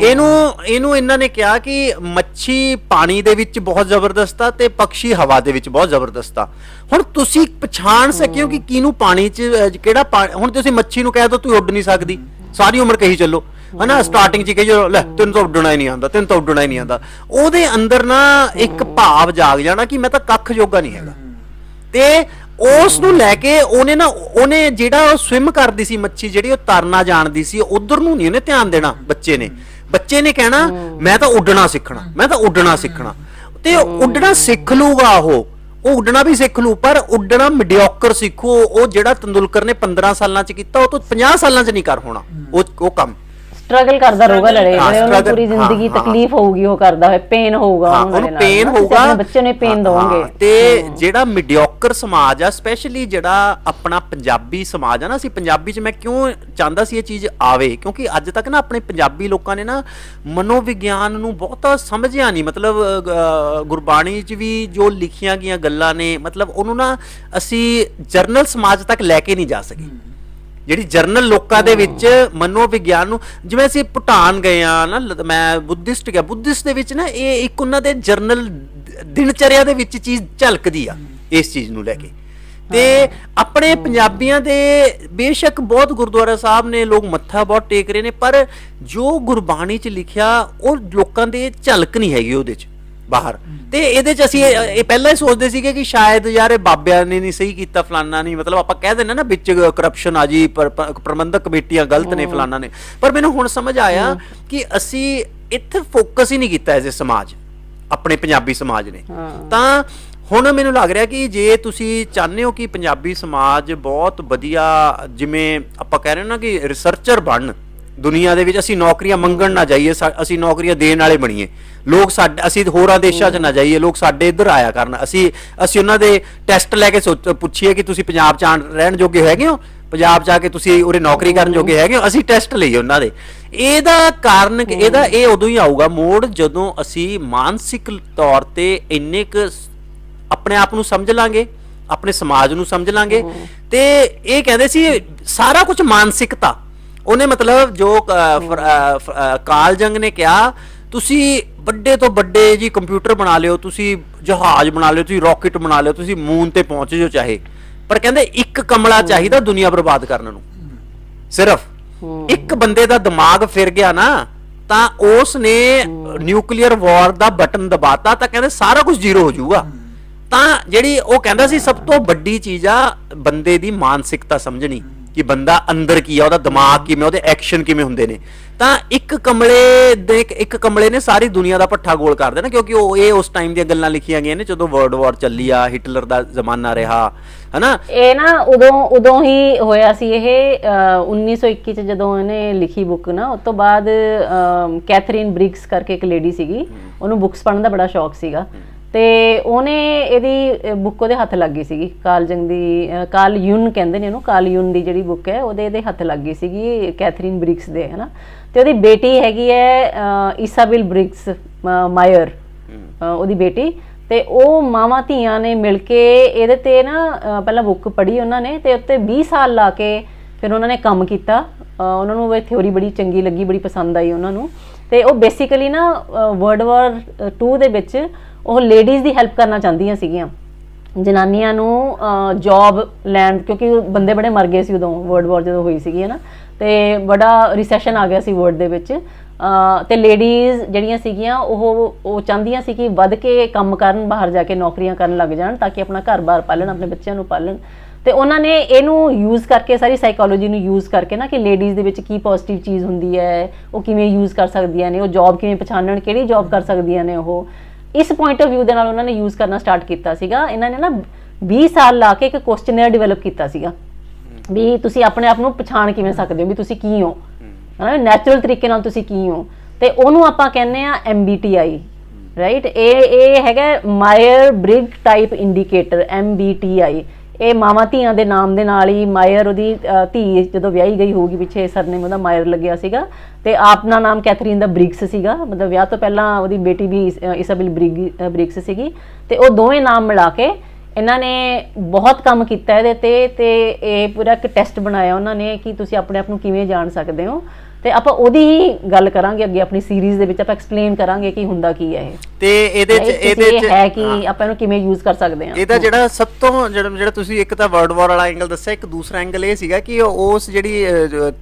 ਇਹਨੂੰ ਇਹਨੂੰ ਇਹਨਾਂ ਨੇ ਕਿਹਾ ਕਿ ਮੱਛੀ ਪਾਣੀ ਦੇ ਵਿੱਚ ਬਹੁਤ ਜ਼ਬਰਦਸਤ ਆ ਤੇ ਪੰਛੀ ਹਵਾ ਦੇ ਵਿੱਚ ਬਹੁਤ ਜ਼ਬਰਦਸਤ ਆ। ਹੁਣ ਤੁਸੀਂ ਪਛਾਣ ਸਕਿਓ ਕਿ ਕਿਹਨੂੰ ਪਾਣੀ 'ਚ ਕਿਹੜਾ ਹੁਣ ਤੁਸੀਂ ਮੱਛੀ ਨੂੰ ਕਹਿ ਦੋ ਤੂੰ ਉੱਡ ਨਹੀਂ ਸਕਦੀ। ਸਾਰੀ ਉਮਰ ਕਹੀ ਚੱਲੋ। ਹਨਾ ਸਟਾਰਟਿੰਗ 'ਚ ਕਹੀ ਲੈ, ਤੈਨੂੰ ਤਾਂ ਉੱਡਣਾ ਹੀ ਨਹੀਂ ਆਉਂਦਾ, ਤੈਨੂੰ ਤਾਂ ਉੱਡਣਾ ਹੀ ਨਹੀਂ ਆਉਂਦਾ। ਉਹਦੇ ਅੰਦਰ ਨਾ ਇੱਕ ਭਾਵ ਜਾਗ ਜਾਣਾ ਕਿ ਮੈਂ ਤਾਂ ਕੱਖ ਜੋਗਾ ਨਹੀਂ ਹੈਗਾ। ਤੇ ਉਸ ਨੂੰ ਲੈ ਕੇ ਉਹਨੇ ਨਾ, ਉਹਨੇ ਜਿਹੜਾ ਉਹ ਸਵਿਮ ਕਰਦੀ ਸੀ ਮੱਛੀ, ਜਿਹੜੀ ਉਹ ਤਰਨਾ ਜਾਣਦੀ ਸੀ, ਉਧਰ ਨੂੰ ਨਹੀਂ ਉਹਨੇ ਧਿਆਨ ਦੇਣਾ ਬੱਚੇ ਨੇ। ਬੱਚੇ ਨੇ ਕਹਿਣਾ, ਮੈਂ ਤਾਂ ਉੱਡਣਾ ਸਿੱਖਣਾ, ਮੈਂ ਤਾਂ ਉੱਡਣਾ ਸਿੱਖਣਾ। ਤੇ ਉੱਡਣਾ ਸਿੱਖ ਲੂਗਾ ਉਹ ਉਹ ਉੱਡਣਾ ਵੀ ਸਿੱਖ ਲੂ, ਪਰ ਉੱਡਣਾ ਮੀਡੀਓਕਰ ਸਿੱਖੋ, ਉਹ ਜਿਹੜਾ ਤੰਦੁਲਕਰ ਨੇ 15 ਸਾਲਾਂ ਚ ਕੀਤਾ, ਉਹ ਤੋਂ 50 ਸਾਲਾਂ ਚ ਨਹੀਂ ਕਰ ਹੋਣਾ, ਉਹ ਉਹ ਕੰਮ। ਸਟਰਗਲ ਕਰਦਾ ਰਹੂਗਾ ਲੜੇ ਹਾਂ, ਜਿਹੜੇ ਉਹਨੂੰ struggle, ਪੂਰੀ ਜ਼ਿੰਦਗੀ ਹਾਂ, ਹਾਂ। ਤਕਲੀਫ ਹੋਊਗੀ ਉਹ ਕਰਦਾ ਹੋਏ ਪੇਨ ਹੋਊਗਾ ਹਾਂ ਉਹਨੂੰ ਨਾਲ, ਪੇਨ ਨਾ, ਤੁਸੀਂ ਹੋਊਗਾ। ਆਪਣੇ ਬੱਚੇ ਨੂੰ ਪੇਨ ਹਾਂ, ਹਾਂ, ਤੇ ਜਿਹੜਾ ਮੀਡੀਓਕਰ ਸਮਾਜ ਆ ਸਪੈਸ਼ਲੀ ਜਿਹੜਾ ਆਪਣਾ ਪੰਜਾਬੀ ਸਮਾਜ ਆ ਨਾ ਅਸੀਂ ਪੰਜਾਬੀ 'ਚ ਮੈਂ ਕਿਉਂ ਚਾਹੁੰਦਾ ਸੀ ਇਹ ਚੀਜ਼ ਆਵੇ? ਕਿਉਂਕਿ ਅੱਜ ਤੱਕ ਨਾ ਆਪਣੇ ਪੰਜਾਬੀ ਲੋਕਾਂ ਨੇ ਨਾ ਮਨੋਵਿਗਿਆਨ ਨੂੰ ਬਹੁਤਾ ਸਮਝਿਆ ਨਹੀਂ। ਮਤਲਬ ਗੁਰਬਾਣੀ 'ਚ ਵੀ ਜੋ ਲਿਖੀਆਂ ਗਈਆਂ ਗੱਲਾਂ ਨੇ ਮਤਲਬ ਉਹਨੂੰ ਨਾ ਅਸੀਂ ਜਰਨਲ ਸਮਾਜ ਤੱਕ ਲੈ ਕੇ ਨਹੀਂ ਜਾ ਸਕੇ। ਜਿਹੜੀ ਜਰਨਲ ਲੋਕਾਂ ਦੇ ਵਿੱਚ ਮਨੋਵਿਗਿਆਨ ਨੂੰ ਜਿਵੇਂ ਅਸੀਂ ਭੂਟਾਨ ਗਏ ਆ ਨਾ ਮੈਂ ਬੁੱਧਿਸਟ ਗਿਆ ਬੁੱਧਿਸਟ ਦੇ ਵਿੱਚ ਨਾ ਇਹ ਇੱਕ ਉਹਨਾਂ ਦੇ ਜਰਨਲ ਦਿਨਚਰਿਆ ਦੇ ਵਿੱਚ ਚੀਜ਼ ਝਲਕਦੀ ਆ ਇਸ ਚੀਜ਼ ਨੂੰ ਲੈ ਕੇ। ਤੇ ਆਪਣੇ ਪੰਜਾਬੀਆਂ ਦੇ ਬੇਸ਼ੱਕ ਬਹੁਤ ਗੁਰਦੁਆਰਾ ਸਾਹਿਬ ਨੇ ਲੋਕ ਮੱਥਾ ਬਹੁਤ ਟੇਕ ਰਹੇ ਨੇ ਪਰ ਜੋ ਗੁਰਬਾਣੀ 'ਚ ਲਿਖਿਆ ਉਹ ਲੋਕਾਂ ਦੇ ਝਲਕ ਨਹੀਂ ਹੈਗੀ ਉਹਦੇ 'ਚ। ਬਾਹਰ। ਤੇ ਇਹਦੇ 'ਚ ਅਸੀਂ ਇਹ ਪਹਿਲਾਂ ਹੀ ਸੋਚਦੇ ਸੀਗੇ ਕਿ ਸ਼ਾਇਦ ਯਾਰ ਇਹ ਬਾਬਿਆਂ ਨੇ ਨਹੀਂ ਸਹੀ ਕੀਤਾ ਫਲਾਨਾ ਨਹੀਂ। ਮਤਲਬ ਆਪਾਂ ਕਹਿ ਦਿੰਦੇ ਨਾ ਵਿੱਚ ਕਰਪਸ਼ਨ ਆ ਜੀ ਪਰ- ਪਰ- ਪ੍ਰਬੰਧਕ ਕਮੇਟੀਆਂ ਗਲਤ ਨੇ ਫਲਾਨਾ ਨੇ। ਪਰ ਮੈਨੂੰ ਹੁਣ ਸਮਝ ਆਇਆ ਕਿ ਅਸੀਂ ਇੱਥੇ ਫੋਕਸ ਹੀ ਨਹੀਂ ਕੀਤਾ ਐਜ਼ ਅ ਸਮਾਜ ਆਪਣੇ ਪੰਜਾਬੀ ਸਮਾਜ ਨੇ। ਤਾਂ ਹੁਣ ਮੈਨੂੰ ਲੱਗ ਰਿਹਾ ਕਿ ਜੇ ਤੁਸੀਂ ਚਾਹੁੰਦੇ ਹੋ ਕਿ ਪੰਜਾਬੀ ਸਮਾਜ ਬਹੁਤ ਵਧੀਆ ਜਿਵੇਂ ਆਪਾਂ ਕਹਿ ਰਹੇ ਨਾ ਕਿ ਰਿਸਰਚਰ ਬਣਨ ਦੁਨੀਆ ਦੇ ਵਿੱਚ ਅਸੀਂ ਨੌਕਰੀਆਂ ਮੰਗਣ ਨਾ ਜਾਈਏ ਅਸੀਂ ਨੌਕਰੀਆਂ ਦੇਣ ਵਾਲੇ ਬਣੀਏ। ਲੋਕ ਸਾਡੇ ਅਸੀਂ ਹੋਰਾਂ ਦੇਸ਼ਾਂ 'ਚ ਨਾ ਜਾਈਏ ਲੋਕ ਸਾਡੇ ਇੱਧਰ ਆਇਆ ਕਰਨ। ਅਸੀਂ ਅਸੀਂ ਉਹਨਾਂ ਦੇ ਟੈਸਟ ਲੈ ਕੇ ਸੋਚ ਪੁੱਛੀਏ ਕਿ ਤੁਸੀਂ ਪੰਜਾਬ 'ਚ ਰਹਿਣ ਜੋਗੇ ਹੈਗੇ ਹੋ? ਪੰਜਾਬ 'ਚ ਆ ਕੇ ਤੁਸੀਂ ਉਰੇ ਨੌਕਰੀ ਕਰਨ ਜੋਗੇ ਹੈਗੇ ਹੋ? ਅਸੀਂ ਟੈਸਟ ਲਈਏ ਉਹਨਾਂ ਦੇ। ਇਹਦਾ ਕਾਰਨ ਇਹਦਾ ਇਹ ਉਦੋਂ ਹੀ ਆਊਗਾ ਮੋੜ ਜਦੋਂ ਅਸੀਂ ਮਾਨਸਿਕ ਤੌਰ ਤੇ ਇੰਨੇ ਕੁ ਆਪਣੇ ਆਪ ਨੂੰ ਸਮਝ ਲਾਂਗੇ ਆਪਣੇ ਸਮਾਜ ਨੂੰ ਸਮਝ ਲਾਂਗੇ। ਤੇ ਇਹ ਕਹਿੰਦੇ ਸੀ ਸਾਰਾ ਕੁਝ ਮਾਨਸਿਕਤਾ। ਉਹਨੇ ਮਤਲਬ ਜੋ ਕਾਲ ਜੰਗ ਨੇ ਕਿਹਾ ਤੁਸੀਂ ਵੱਡੇ ਤੋਂ ਵੱਡੇ ਜੀ ਕੰਪਿਊਟਰ ਬਣਾ ਲਿਓ ਤੁਸੀਂ ਜਹਾਜ਼ ਬਣਾ ਲਿਓ ਤੁਸੀਂ ਰਾਕਟ ਬਣਾ ਲਿਓ ਤੁਸੀਂ ਮੂਨ ਤੇ ਪਹੁੰਚ ਜਾਓ ਚਾਹੇ। ਪਰ ਕਹਿੰਦੇ ਇੱਕ ਕਮਲਾ ਚਾਹੀਦਾ ਦੁਨੀਆ ਬਰਬਾਦ ਕਰਨ ਨੂੰ। ਸਿਰਫ ਇੱਕ ਬੰਦੇ ਦਾ ਦਿਮਾਗ ਫਿਰ ਗਿਆ ਨਾ ਤਾਂ ਉਸ ਨੇ ਨਿਊਕਲੀਅਰ ਵਾਰ ਦਾ ਬਟਨ ਦਬਾਤਾ ਤਾਂ ਕਹਿੰਦੇ ਸਾਰਾ ਕੁਝ ਜ਼ੀਰੋ ਹੋ ਜਾਊਗਾ। ਤਾਂ ਜਿਹੜੀ ਉਹ ਕਹਿੰਦਾ ਸੀ ਸਭ ਤੋਂ ਵੱਡੀ ਚੀਜ਼ ਆ ਬੰਦੇ ਦੀ ਮਾਨਸਿਕਤਾ ਸਮਝਣੀ। ਕਿ ਬੰਦਾ ਅੰਦਰ ਕੀ ਆ ਉਹਦਾ ਦਿਮਾਗ ਕਿਵੇਂ ਉਹਦੇ ਐਕਸ਼ਨ ਕਿਵੇਂ ਹੁੰਦੇ ਨੇ। ਤਾਂ ਇੱਕ ਕਮਲੇ ਦੇ ਇੱਕ ਕਮਲੇ ਨੇ ਸਾਰੀ ਦੁਨੀਆ ਦਾ ਪੱਠਾ ਗੋਲ ਕਰ ਦੇਣਾ ਕਿਉਂਕਿ ਉਹ ਇਹ ਉਸ ਟਾਈਮ ਦੀਆਂ ਗੱਲਾਂ ਲਿਖੀਆਂ ਗਈਆਂ ਨੇ ਜਦੋਂ ਵਰਲਡ ਵਾਰ ਚੱਲੀ ਆ ਹਿਟਲਰ ਦਾ ਜ਼ਮਾਨਾ ਰਿਹਾ ਹਨਾ? ਇਹ ਨਾ ਉਦੋਂ ਉਦੋਂ ਹੀ ਹੋਇਆ ਸੀ ਇਹ ਅਹ, 1921 ਚ ਜਦੋਂ ਇਹਨੇ ਲਿਖੀ ਬੁੱਕ ਨਾ ਉਸ ਤੋਂ ਬਾਅਦ ਕੈਥਰੀਨ ਬ੍ਰਿਗਸ ਕਰਕੇ ਇੱਕ ਲੇਡੀ ਸੀਗੀ ਉਹਨੂੰ ਬੁੱਕਸ ਪੜ੍ਹਨ ਦਾ ਬੜਾ ਸ਼ੌਕ ਸੀਗਾ। ਤੇ ਉਹਨੇ ਇਹਦੀ ਬੁੱਕ ਉਹਦੇ ਹੱਥ ਲੱਗ ਗਈ ਸੀਗੀ। ਕਾਲ ਜੰਗ ਦੀ ਕਾਲ ਯੂਨ ਕਹਿੰਦੇ ਨੇ ਉਹਨੂੰ ਕਾਲ ਯੂਨ ਦੀ ਜਿਹੜੀ ਬੁੱਕ ਹੈ ਉਹਦੇ ਇਹਦੇ ਹੱਥ ਲੱਗ ਗਈ ਸੀਗੀ ਕੈਥਰੀਨ ਬ੍ਰਿਗਸ ਦੇ ਹਨਾ? ਤੇ ਉਹਦੀ ਬੇਟੀ ਹੈਗੀ ਹੈ ਇਸਾਬੇਲ ਬ੍ਰਿਗਸ ਅਹ, ਮਾਇਰ ਉਹਦੀ ਬੇਟੀ। ਤੇ ਉਹ ਮਾਵਾਂ ਧੀਆਂ ਨੇ ਮਿਲ ਕੇ ਇਹਦੇ ਤੇ ਨਾ ਪਹਿਲਾਂ ਬੁੱਕ ਪੜ੍ਹੀ ਉਹਨਾਂ ਨੇ ਤੇ ਉੱਤੇ 20 ਸਾਲ ਲਾ ਕੇ ਫਿਰ ਉਹਨਾਂ ਨੇ ਕੰਮ ਕੀਤਾ। ਉਹਨਾਂ ਨੂੰ ਇਹ ਥਿਉਰੀ ਬੜੀ ਚੰਗੀ ਲੱਗੀ ਬੜੀ ਪਸੰਦ ਆਈ ਉਹਨਾਂ ਨੂੰ। ਤੇ ਉਹ ਬੇਸਿਕਲੀ ਨਾ ਵਰਲਡ ਵਾਰ 2 ਦੇ ਵਿੱਚ ਉਹ ਲੇਡੀਜ਼ ਦੀ ਹੈਲਪ ਕਰਨਾ ਚਾਹੁੰਦੀਆਂ ਸੀਗੀਆਂ। ਜਨਾਨੀਆਂ ਨੂੰ ਜੌਬ ਲੈਣ, ਕਿਉਂਕਿ ਬੰਦੇ ਬੜੇ ਮਰ ਗਏ ਸੀ ਉਦੋਂ ਵਰਲਡ ਵਾਰ ਜਦੋਂ ਹੋਈ ਸੀਗੀ ਹੈ ਨਾ ਤੇ ਬੜਾ ਰਿਸੈਸ਼ਨ ਆ ਗਿਆ ਸੀ ਵਰਲਡ ਦੇ ਵਿੱਚ। ਅਹ, ਤੇ ਲੇਡੀਜ਼ ਜਿਹੜੀਆਂ ਸੀਗੀਆਂ, ਉਹ ਉਹ ਚਾਹੁੰਦੀਆਂ ਸੀ ਕਿ ਵੱਧ ਕੇ ਕੰਮ ਕਰਨ, ਬਾਹਰ ਜਾ ਕੇ ਨੌਕਰੀਆਂ ਕਰਨ ਲੱਗ ਜਾਣ, ਤਾਂ ਕਿ ਆਪਣਾ ਘਰ-ਬਾਰ ਪਾਲਣ, ਆਪਣੇ ਬੱਚਿਆਂ ਨੂੰ ਪਾਲਣ। ਤੇ ਉਹਨਾਂ ਨੇ ਇਹਨੂੰ ਯੂਜ਼ ਕਰਕੇ, ਸਾਰੀ ਸਾਈਕੋਲੋਜੀ ਨੂੰ ਯੂਜ਼ ਕਰਕੇ ਨਾ, ਕਿ ਲੇਡੀਜ਼ ਦੇ ਵਿੱਚ ਕੀ ਪੋਜ਼ਿਟਿਵ ਚੀਜ਼ ਹੁੰਦੀ ਹੈ, ਉਹ ਕਿਵੇਂ ਯੂਜ਼ ਕਰ ਸਕਦੀਆਂ ਨੇ, ਉਹ ਜੌਬ ਕਿਵੇਂ ਪਛਾਣਨ, ਕਿਹੜੀ ਜੌਬ ਕਰ ਸਕਦੀਆਂ ਨੇ ਉਹ। ਇਸ ਪੁਆਇੰਟ ਆਫ View ਦੇ ਨਾਲ ਉਹਨਾਂ ਨੇ ਯੂਜ਼ ਕਰਨਾ ਸਟਾਰਟ ਕੀਤਾ ਸੀਗਾ। ਇਹਨਾਂ ਨੇ ਨਾ 20 ਸਾਲ ਲਾ ਕੇ ਇੱਕ ਕੁਐਸਚਨਰ ਡਿਵੈਲਪ ਕੀਤਾ ਸੀਗਾ ਵੀ ਤੁਸੀਂ ਆਪਣੇ ਆਪ ਨੂੰ ਪਛਾਣ ਕਿਵੇਂ ਸਕਦੇ ਹੋ ਵੀ ਤੁਸੀਂ ਕੀ ਹੋ? ਹਨਾ ਨੈਚੁਰਲ ਤਰੀਕੇ ਨਾਲ ਤੁਸੀਂ ਕੀ ਹੋ? ਤੇ ਉਹਨੂੰ ਆਪਾਂ ਕਹਿੰਦੇ ਆ MBTI ਰਾਈਟ ਇਹ ਇਹ ਹੈਗਾ Myers Briggs type indicator MBTI ਇਹ ਮਾਵਾਂ ਧੀਆਂ ਦੇ ਨਾਮ ਦੇ ਨਾਲ ਹੀ ਮਾਇਰ ਉਹਦੀ ਧੀ ਜਦੋਂ ਵਿਆਹੀ ਗਈ ਹੋਊਗੀ ਪਿੱਛੇ ਸਰਨੇਮ ਉਹਦਾ ਮਾਇਰ ਲੱਗਿਆ ਸੀਗਾ। ਤੇ ਆਪਣਾ ਨਾਮ ਕੈਥਰੀਨ ਦਾ ਬ੍ਰਿਕਸ ਸੀਗਾ। ਮਤਲਬ ਵਿਆਹ ਤੋਂ ਪਹਿਲਾਂ ਉਹਦੀ ਬੇਟੀ ਵੀ ਇਸ- ਅਹ, ਇਸਾਬੇਲ ਬ੍ਰਿਗ ਅਹ, ਸੀਗੀ। ਤੇ ਉਹ ਦੋਵੇਂ ਨਾਮ ਮਿਲਾ ਕੇ ਇਹਨਾਂ ਨੇ ਬਹੁਤ ਕੰਮ ਕੀਤਾ ਇਹਦੇ ਤੇ ਤੇ ਇਹ ਪੂਰਾ ਇੱਕ ਟੈਸਟ ਬਣਾਇਆ ਉਹਨਾਂ ਨੇ ਕਿ ਤੁਸੀਂ ਆਪਣੇ ਆਪ ਨੂੰ ਕਿਵੇਂ ਜਾਣ ਸਕਦੇ ਹੋ। ਤੇ ਆਪਾਂ ਉਹਦੀ ਹੀ ਗੱਲ ਕਰਾਂਗੇ ਅੱਗੇ ਆਪਣੀ ਸੀਰੀਜ਼ ਦੇ ਵਿੱਚ ਆਪਾਂ ਐਕਸਪਲੇਨ ਕਰਾਂਗੇ ਕਿ ਹੁੰਦਾ ਕੀ ਹੈ ਇਹ। ਤੇ ਇਹਦੇ ਚ? ਇਹਦੇ ਇਹ ਚ ਹੈ ਕਿ ਆਪਾਂ ਇਹਨੂੰ ਕਿਵੇਂ ਯੂਜ਼ ਕਰ ਸਕਦੇ ਹਾਂ। ਇਹਦਾ ਜਿਹੜਾ ਸਭ ਤੋਂ ਜਿਹੜਾ ਜਿਹੜਾ ਤੁਸੀਂ ਇੱਕ ਤਾਂ ਵਰਡ ਵਾਰ ਵਾਲਾ ਐਂਗਲ ਦੱਸਿਆ ਇੱਕ ਦੂਸਰਾ ਐਂਗਲ ਇਹ ਸੀਗਾ ਕਿ ਉਸ ਜਿਹੜੀ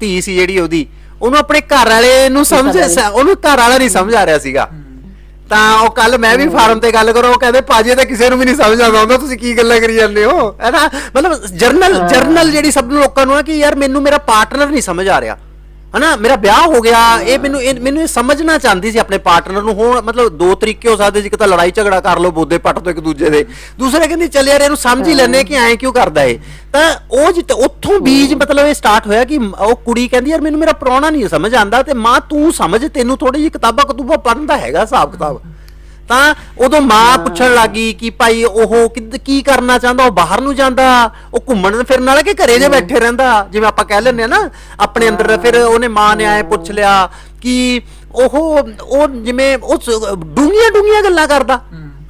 ਧੀ ਸੀ ਜਿਹੜੀ ਉਹਦੀ ਉਹਨੂੰ ਆਪਣੇ ਘਰ ਵਾਲੇ ਨੂੰ ਸਮਝ ਉਹਨੂੰ ਘਰ ਵਾਲਾ ਨਹੀਂ ਸਮਝ ਆ ਰਿਹਾ ਸੀਗਾ। ਤਾਂ ਉਹ ਕੱਲ ਮੈਂ ਵੀ ਫਾਰਮ ਤੇ ਗੱਲ ਕਰੋ ਉਹ ਕਹਿੰਦੇ ਪਾਜੀ ਤਾਂ ਕਿਸੇ ਨੂੰ ਵੀ ਨਹੀਂ ਸਮਝ ਆਉਂਦਾ ਹੁੰਦਾ ਤੁਸੀਂ ਕੀ ਗੱਲਾਂ ਕਰੀ ਜਾਂਦੇ ਹੋ? ਹੈਨਾ ਮਤਲਬ ਜਰਨਲ ਜਰਨਲ ਜਿਹੜੀ ਸਭ ਨੂੰ ਲੋਕਾਂ ਨੂੰ ਹੈ ਕਿ ਯਾਰ ਮੈਨੂੰ ਮੇਰਾ ਪਾਰਟਨਰ ਨਹੀਂ ਸਮਝ ਆ ਰਿਹਾ। ਹਨਾ ਮੇਰਾ ਵਿਆਹ ਹੋ ਗਿਆ ਇਹ ਮੈਨੂੰ ਇਹ ਮੈਨੂੰ ਇਹ ਸਮਝਣਾ ਚਾਹੁੰਦੀ ਸੀ ਆਪਣੇ ਪਾਰਟਨਰ ਨੂੰ ਹੁਣ ਮਤਲਬ ਦੋ ਤਰੀਕੇ ਹੋ ਸਕਦੇ ਸੀ ਇੱਕ ਤਾਂ ਲੜਾਈ ਝਗੜਾ ਕਰ ਲਓ ਬੋਦੇ ਪੱਟ ਤੋਂ ਇੱਕ ਦੂਜੇ ਦੇ। ਦੂਸਰੇ ਕਹਿੰਦੀ ਚੱਲ ਯਾਰ ਇਹਨੂੰ ਸਮਝ ਹੀ ਲੈਨੇ ਕਿ ਐਂ ਕਿਉਂ ਕਰਦਾ ਇਹ। ਤਾਂ ਉਹ ਜਿੱਤ ਉੱਥੋਂ ਬੀਜ ਮਤਲਬ ਇਹ ਸਟਾਰਟ ਹੋਇਆ ਕਿ ਉਹ ਕੁੜੀ ਕਹਿੰਦੀ ਯਾਰ ਮੈਨੂੰ ਮੇਰਾ ਪ੍ਰਾਹੁਣਾ ਨਹੀਂ ਸਮਝ ਆਂਦਾ ਤੇ ਮਾਂ ਤੂੰ ਸਮਝ ਤੈਨੂੰ ਥੋੜੀ ਜਿਹੀ ਕਿਤਾਬਾਂ ਕਤੂਬਾਂ ਪੜ੍ਹਨ ਦਾ ਹੈਗਾ ਹਿਸਾਬ ਕਿਤਾਬ ਤਾਂ ਉਦੋਂ ਮਾਂ ਪੁੱਛਣ ਲੱਗੀ ਕਿ ਭਾਈ ਉਹ ਕਿੱਦ- ਕੀ ਕਰਨਾ ਚਾਹੁੰਦਾ? ਉਹ ਬਾਹਰ ਨੂੰ ਜਾਂਦਾ। ਉਹ ਘੁੰਮਣ ਫਿਰਨ ਵਾਲਾ ਕਿ ਘਰੇ ਜੇ ਬੈਠੇ ਰਹਿੰਦਾ। ਜਿਵੇਂ ਆਪਾਂ ਕਹਿ ਲੈਂਦੇ ਆ ਨਾ ਆਪਣੇ ਅੰਦਰ ਫਿਰ ਉਹਨੇ ਮਾਂ ਨੇ ਆਏ ਪੁੱਛ ਲਿਆ ਕਿ ਉਹ ਉਹ ਜਿਵੇਂ ਉਹ ਡੂੰਗੀਆਂ ਡੂੰਗੀਆਂ ਗੱਲਾਂ ਕਰਦਾ।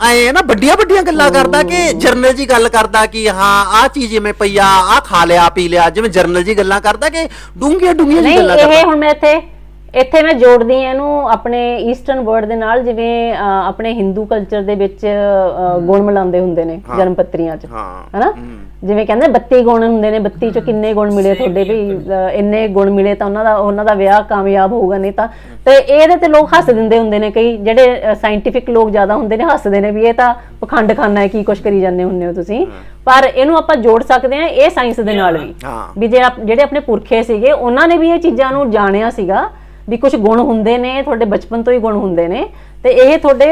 ਆਏ ਨਾ ਵੱਡੀਆਂ ਵੱਡੀਆਂ ਗੱਲਾਂ ਕਰਦਾ ਕਿ ਜਰਨਲ ਜੀ ਗੱਲ ਕਰਦਾ ਕਿ ਹਾਂ ਆਹ ਚੀਜ਼ ਜਿਵੇਂ ਪਈਆ ਆਹ ਖਾ ਲਿਆ ਪੀ ਲਿਆ। ਜਿਵੇਂ ਜਰਨਲ ਜੀ ਗੱਲਾਂ ਕਰਦਾ ਕਿ ਡੂੰਗੀਆਂ ਡੂੰਗੀਆਂ ਜੀ ਨਹੀਂ ਗੱਲਾਂ ਕਰਦਾ। ਇਹ ਹੁਣ ਮੈਂ ਇੱਥੇ ਇੱਥੇ ਮੈਂ ਜੋੜਦੀ ਹਾਂ ਇਹਨੂੰ ਆਪਣੇ ਈਸਟਰਨ ਵਰਡ ਦੇ ਨਾਲ ਜਿਵੇਂ ਆਪਣੇ ਹਿੰਦੂ ਕਲਚਰ ਦੇ ਵਿੱਚ ਗੁਣ ਮਿਲਾਉਂਦੇ ਹੁੰਦੇ ਨੇ ਜਨਮ ਪੱਤਰੀਆਂ 'ਚ ਹਨਾ? ਜਿਵੇਂ ਕਹਿੰਦੇ 32 ਗੁਣ ਹੁੰਦੇ ਨੇ 32 ਚੋਂ ਕਿੰਨੇ ਗੁਣ ਮਿਲੇ ਤੁਹਾਡੇ ਵੀ ਇੰਨੇ ਗੁਣ ਮਿਲੇ ਤਾਂ ਉਹਨਾਂ ਦਾ ਉਹਨਾਂ ਦਾ ਵਿਆਹ ਕਾਮਯਾਬ ਹੋਊਗਾ ਨਹੀਂ ਤਾਂ। ਤੇ ਇਹਦੇ ਤੇ ਲੋਕ ਹੱਸ ਦਿੰਦੇ ਹੁੰਦੇ ਨੇ ਕਈ ਜਿਹੜੇ ਸਾਇੰਟਿਫਿਕ ਲੋਕ ਜ਼ਿਆਦਾ ਹੁੰਦੇ ਨੇ ਹੱਸਦੇ ਨੇ ਵੀ ਇਹ ਤਾਂ ਪਖੰਡ ਖਾਨਾ ਹੈ ਕੀ ਕੁਛ ਕਰੀ ਜਾਂਦੇ ਹੁੰਦੇ ਹੋ ਤੁਸੀਂ। ਪਰ ਇਹਨੂੰ ਆਪਾਂ ਜੋੜ ਸਕਦੇ ਹਾਂ ਇਹ ਸਾਇੰਸ ਦੇ ਨਾਲ ਵੀ। ਵੀ ਜਿਹੜੇ ਆਪਣੇ ਪੁਰਖੇ ਸੀਗੇ ਉਹਨਾਂ ਨੇ ਵੀ ਇਹ ਚੀਜ਼ਾਂ ਨੂੰ ਜਾਣਿਆ ਸੀਗਾ ਵੀ ਕੁਝ ਗੁਣ ਹੁੰਦੇ ਨੇ ਤੁਹਾਡੇ ਬਚਪਨ ਤੋਂ ਹੀ ਗੁਣ ਹੁੰਦੇ ਨੇ ਤੇ ਇਹ ਤੁਹਾਡੇ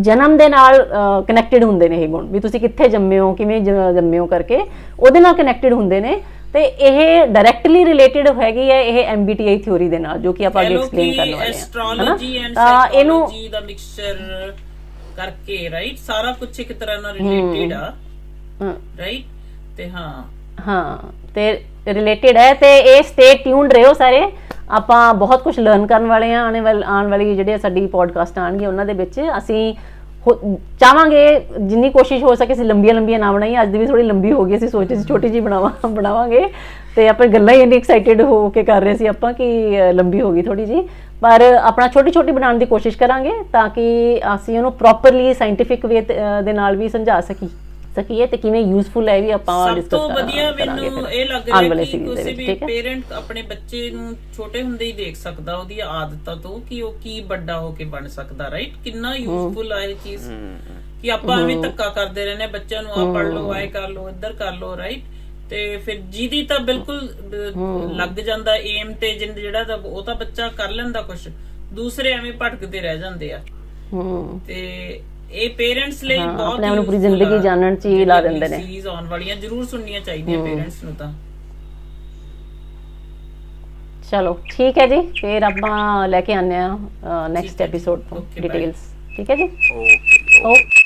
ਜਨਮ ਦੇ ਨਾਲ ਕਨੈਕਟਡ ਹੁੰਦੇ ਨੇ ਇਹ ਗੁਣ। ਵੀ ਤੁਸੀਂ ਕਿੱਥੇ ਜੰਮੇ ਹੋ ਕਿਵੇਂ ਜੰਮੇ ਹੋ ਕਰਕੇ ਉਹਦੇ ਨਾਲ ਕਨੈਕਟਡ ਹੁੰਦੇ ਨੇ ਤੇ ਇਹ ਡਾਇਰੈਕਟਲੀ ਰਿਲੇਟਡ ਹੈਗੀ ਹੈ ਇਹ MBTI ਥਿਉਰੀ ਦੇ ਨਾਲ ਜੋ ਕਿ ਆਪਾਂ ਅੱਗੇ ਐਕਸਪਲੇਨ ਕਰਨ ਵਾਲੇ ਹਾਂ। ਐਸਟ੍ਰੋਲੋਜੀ? ਐਂਡ ਸਾਈਕੋਲੋਜੀ ਦਾ ਮਿਕਸਚਰ ਕਰਕੇ ਰਾਈਟ ਸਾਰਾ ਕੁਝ ਇੱਕ ਤਰ੍ਹਾਂ ਨਾਲ ਰਿਲੇਟਡ ਆ ਹਾਂ, ਰਾਈਟ ਤੇ ਹਾਂ। ਹਾਂ ਤੇ ਰਿਲੇਟਡ ਹੈ ਤੇ ਇਹ ਸਟੇ ਟਿਊਨਡ ਰਹੋ ਸਾਰੇ। ਆਪਾਂ ਬਹੁਤ ਕੁਝ ਲਰਨ ਕਰਨ ਵਾਲੇ ਆ ਆਉਣ ਵਾਲ, ਆਉਣ ਵਾਲੀ ਜਿਹੜੇ ਸਾਡੀ ਪੋਡਕਾਸਟ ਆਣਗੇ ਉਹਨਾਂ ਦੇ ਵਿੱਚ। ਅਸੀਂ ਹੋ- ਚਾਹਾਂਗੇ ਜਿੰਨੀ ਕੋਸ਼ਿਸ਼ ਹੋ ਸਕੇ ਅਸੀਂ ਲੰਬੀਆਂ ਲੰਬੀਆਂ ਨਾ ਬਣਾਈਏ। ਅੱਜ ਦੀ ਵੀ ਥੋੜੀ ਲੰਬੀ ਹੋ ਗਈ, ਅਸੀਂ ਸੋਚੇ ਸੀ ਛੋਟੀ ਜੀ ਬਣਾਵਾਂ, ਬਣਾਵਾਂਗੇ। ਤੇ ਆਪਾਂ ਗੱਲਾਂ ਹੀ ਇੰਨੀ ਐਕਸਾਈਟਿਡ ਹੋ ਕੇ ਕਰ ਰਹੇ ਸੀ ਆਪਾਂ ਕਿ ਲੰਬੀ ਹੋ ਗਈ ਥੋੜੀ ਜੀ ਪਰ ਆਪਣਾ ਛੋਟੀ ਛੋਟੀ ਬਣਾਉਣ ਦੀ ਕੋਸ਼ਿਸ਼ ਕਰਾਂਗੇ ਤਾਂ ਕਿ ਅਸੀਂ ਉਹਨੂੰ ਪ੍ਰੋਪਰਲੀ ਸਾਇੰਟੀਫਿਕ ਵੇ ਦੇ ਨਾਲ ਵੀ ਸਮਝਾ ਸਕੀ ਸਕੀਏ ਤੇ ਕਿਵੇਂ ਯੂਸਫੁਲ ਹੈ ਵੀ ਆਪਾਂ ਸਭ ਡਿਸਕਸ ਤੋਂ ਵਧੀਆ ਮੈਨੂੰ ਇਹ ਲੱਗ ਰਿਹਾ ਕਿ ਕਿਸੇ ਵੀ ਹੈ? ਪੇਰੈਂਟ ਆਪਣੇ ਬੱਚੇ ਨੂੰ ਛੋਟੇ ਹੁੰਦੇ ਹੀ ਦੇਖ ਸਕਦਾ ਉਹਦੀ ਆਦਤਾਂ ਤੋਂ ਕਿ ਉਹ ਕੀ ਵੱਡਾ ਹੋ ਕੇ ਬਣ ਸਕਦਾ ਰਾਈਟ ਕਿੰਨਾ ਯੂਸਫੁਲ ਆ ਇਹ ਚੀਜ਼। ਕਿ ਆਪਾਂ ਐਵੇਂ ਧੱਕਾ ਕਰਦੇ ਰਹਿੰਦੇ ਹਾਂ ਬੱਚਿਆਂ ਨੂੰ ਆ ਪੜ ਲਓ ਆਏ ਕਰ ਲਓ ਇੱਧਰ ਕਰ ਲਓ ਰਾਈਟ ਤੇ ਫਿਰ ਜਿਹਦੀ ਤਾਂ ਬਿਲਕੁਲ ਲੱਗ ਜਾਂਦਾ ਏਮ ਤੇ ਜਿੰਦ ਜਿਹੜਾ ਤਾਂ ਉਹ ਤਾਂ ਬੱਚਾ ਕਰ ਲੈਂਦਾ ਕੁਝ ਦੂਸਰੇ ਐਵੇਂ ਭਟਕਦੇ ਰਹਿ ਜਾਂਦੇ ਆ। ਹੂੰ। ਤੇ ਇਹ ਪੇਰੈਂਟਸ ਲਈ ਹਾਂ, ਬਹੁਤ ਆਪਣੇ ਆਪ ਨੂੰ ਪੂਰੀ ਜ਼ਿੰਦਗੀ। ਜਾਣਨ 'ਚ ਹੀ ਲਾ ਦਿੰਦੇ ਨੇ। ਸੀਰੀਜ਼ ਆਉਣ ਵਾਲੀਆਂ ਜ਼ਰੂਰ ਸੁਣਨੀਆਂ ਚਾਹੀਦੀਆਂ ਪੇਰੈਂਟਸ ਨੂੰ ਤਾਂ ਚਲੋ ਠੀਕ ਹੈ ਜੀ ਫਿਰ ਆਪਾਂ ਲੈ ਕੇ ਆਨੇ ਆ ਨੈਕਸਟ ਐਪੀਸੋਡ ਤੋਂ. ਡਿਟੇਲਸ ਠੀਕ ਹੈ ਜੀ ਓਕੇ ਓਕੇ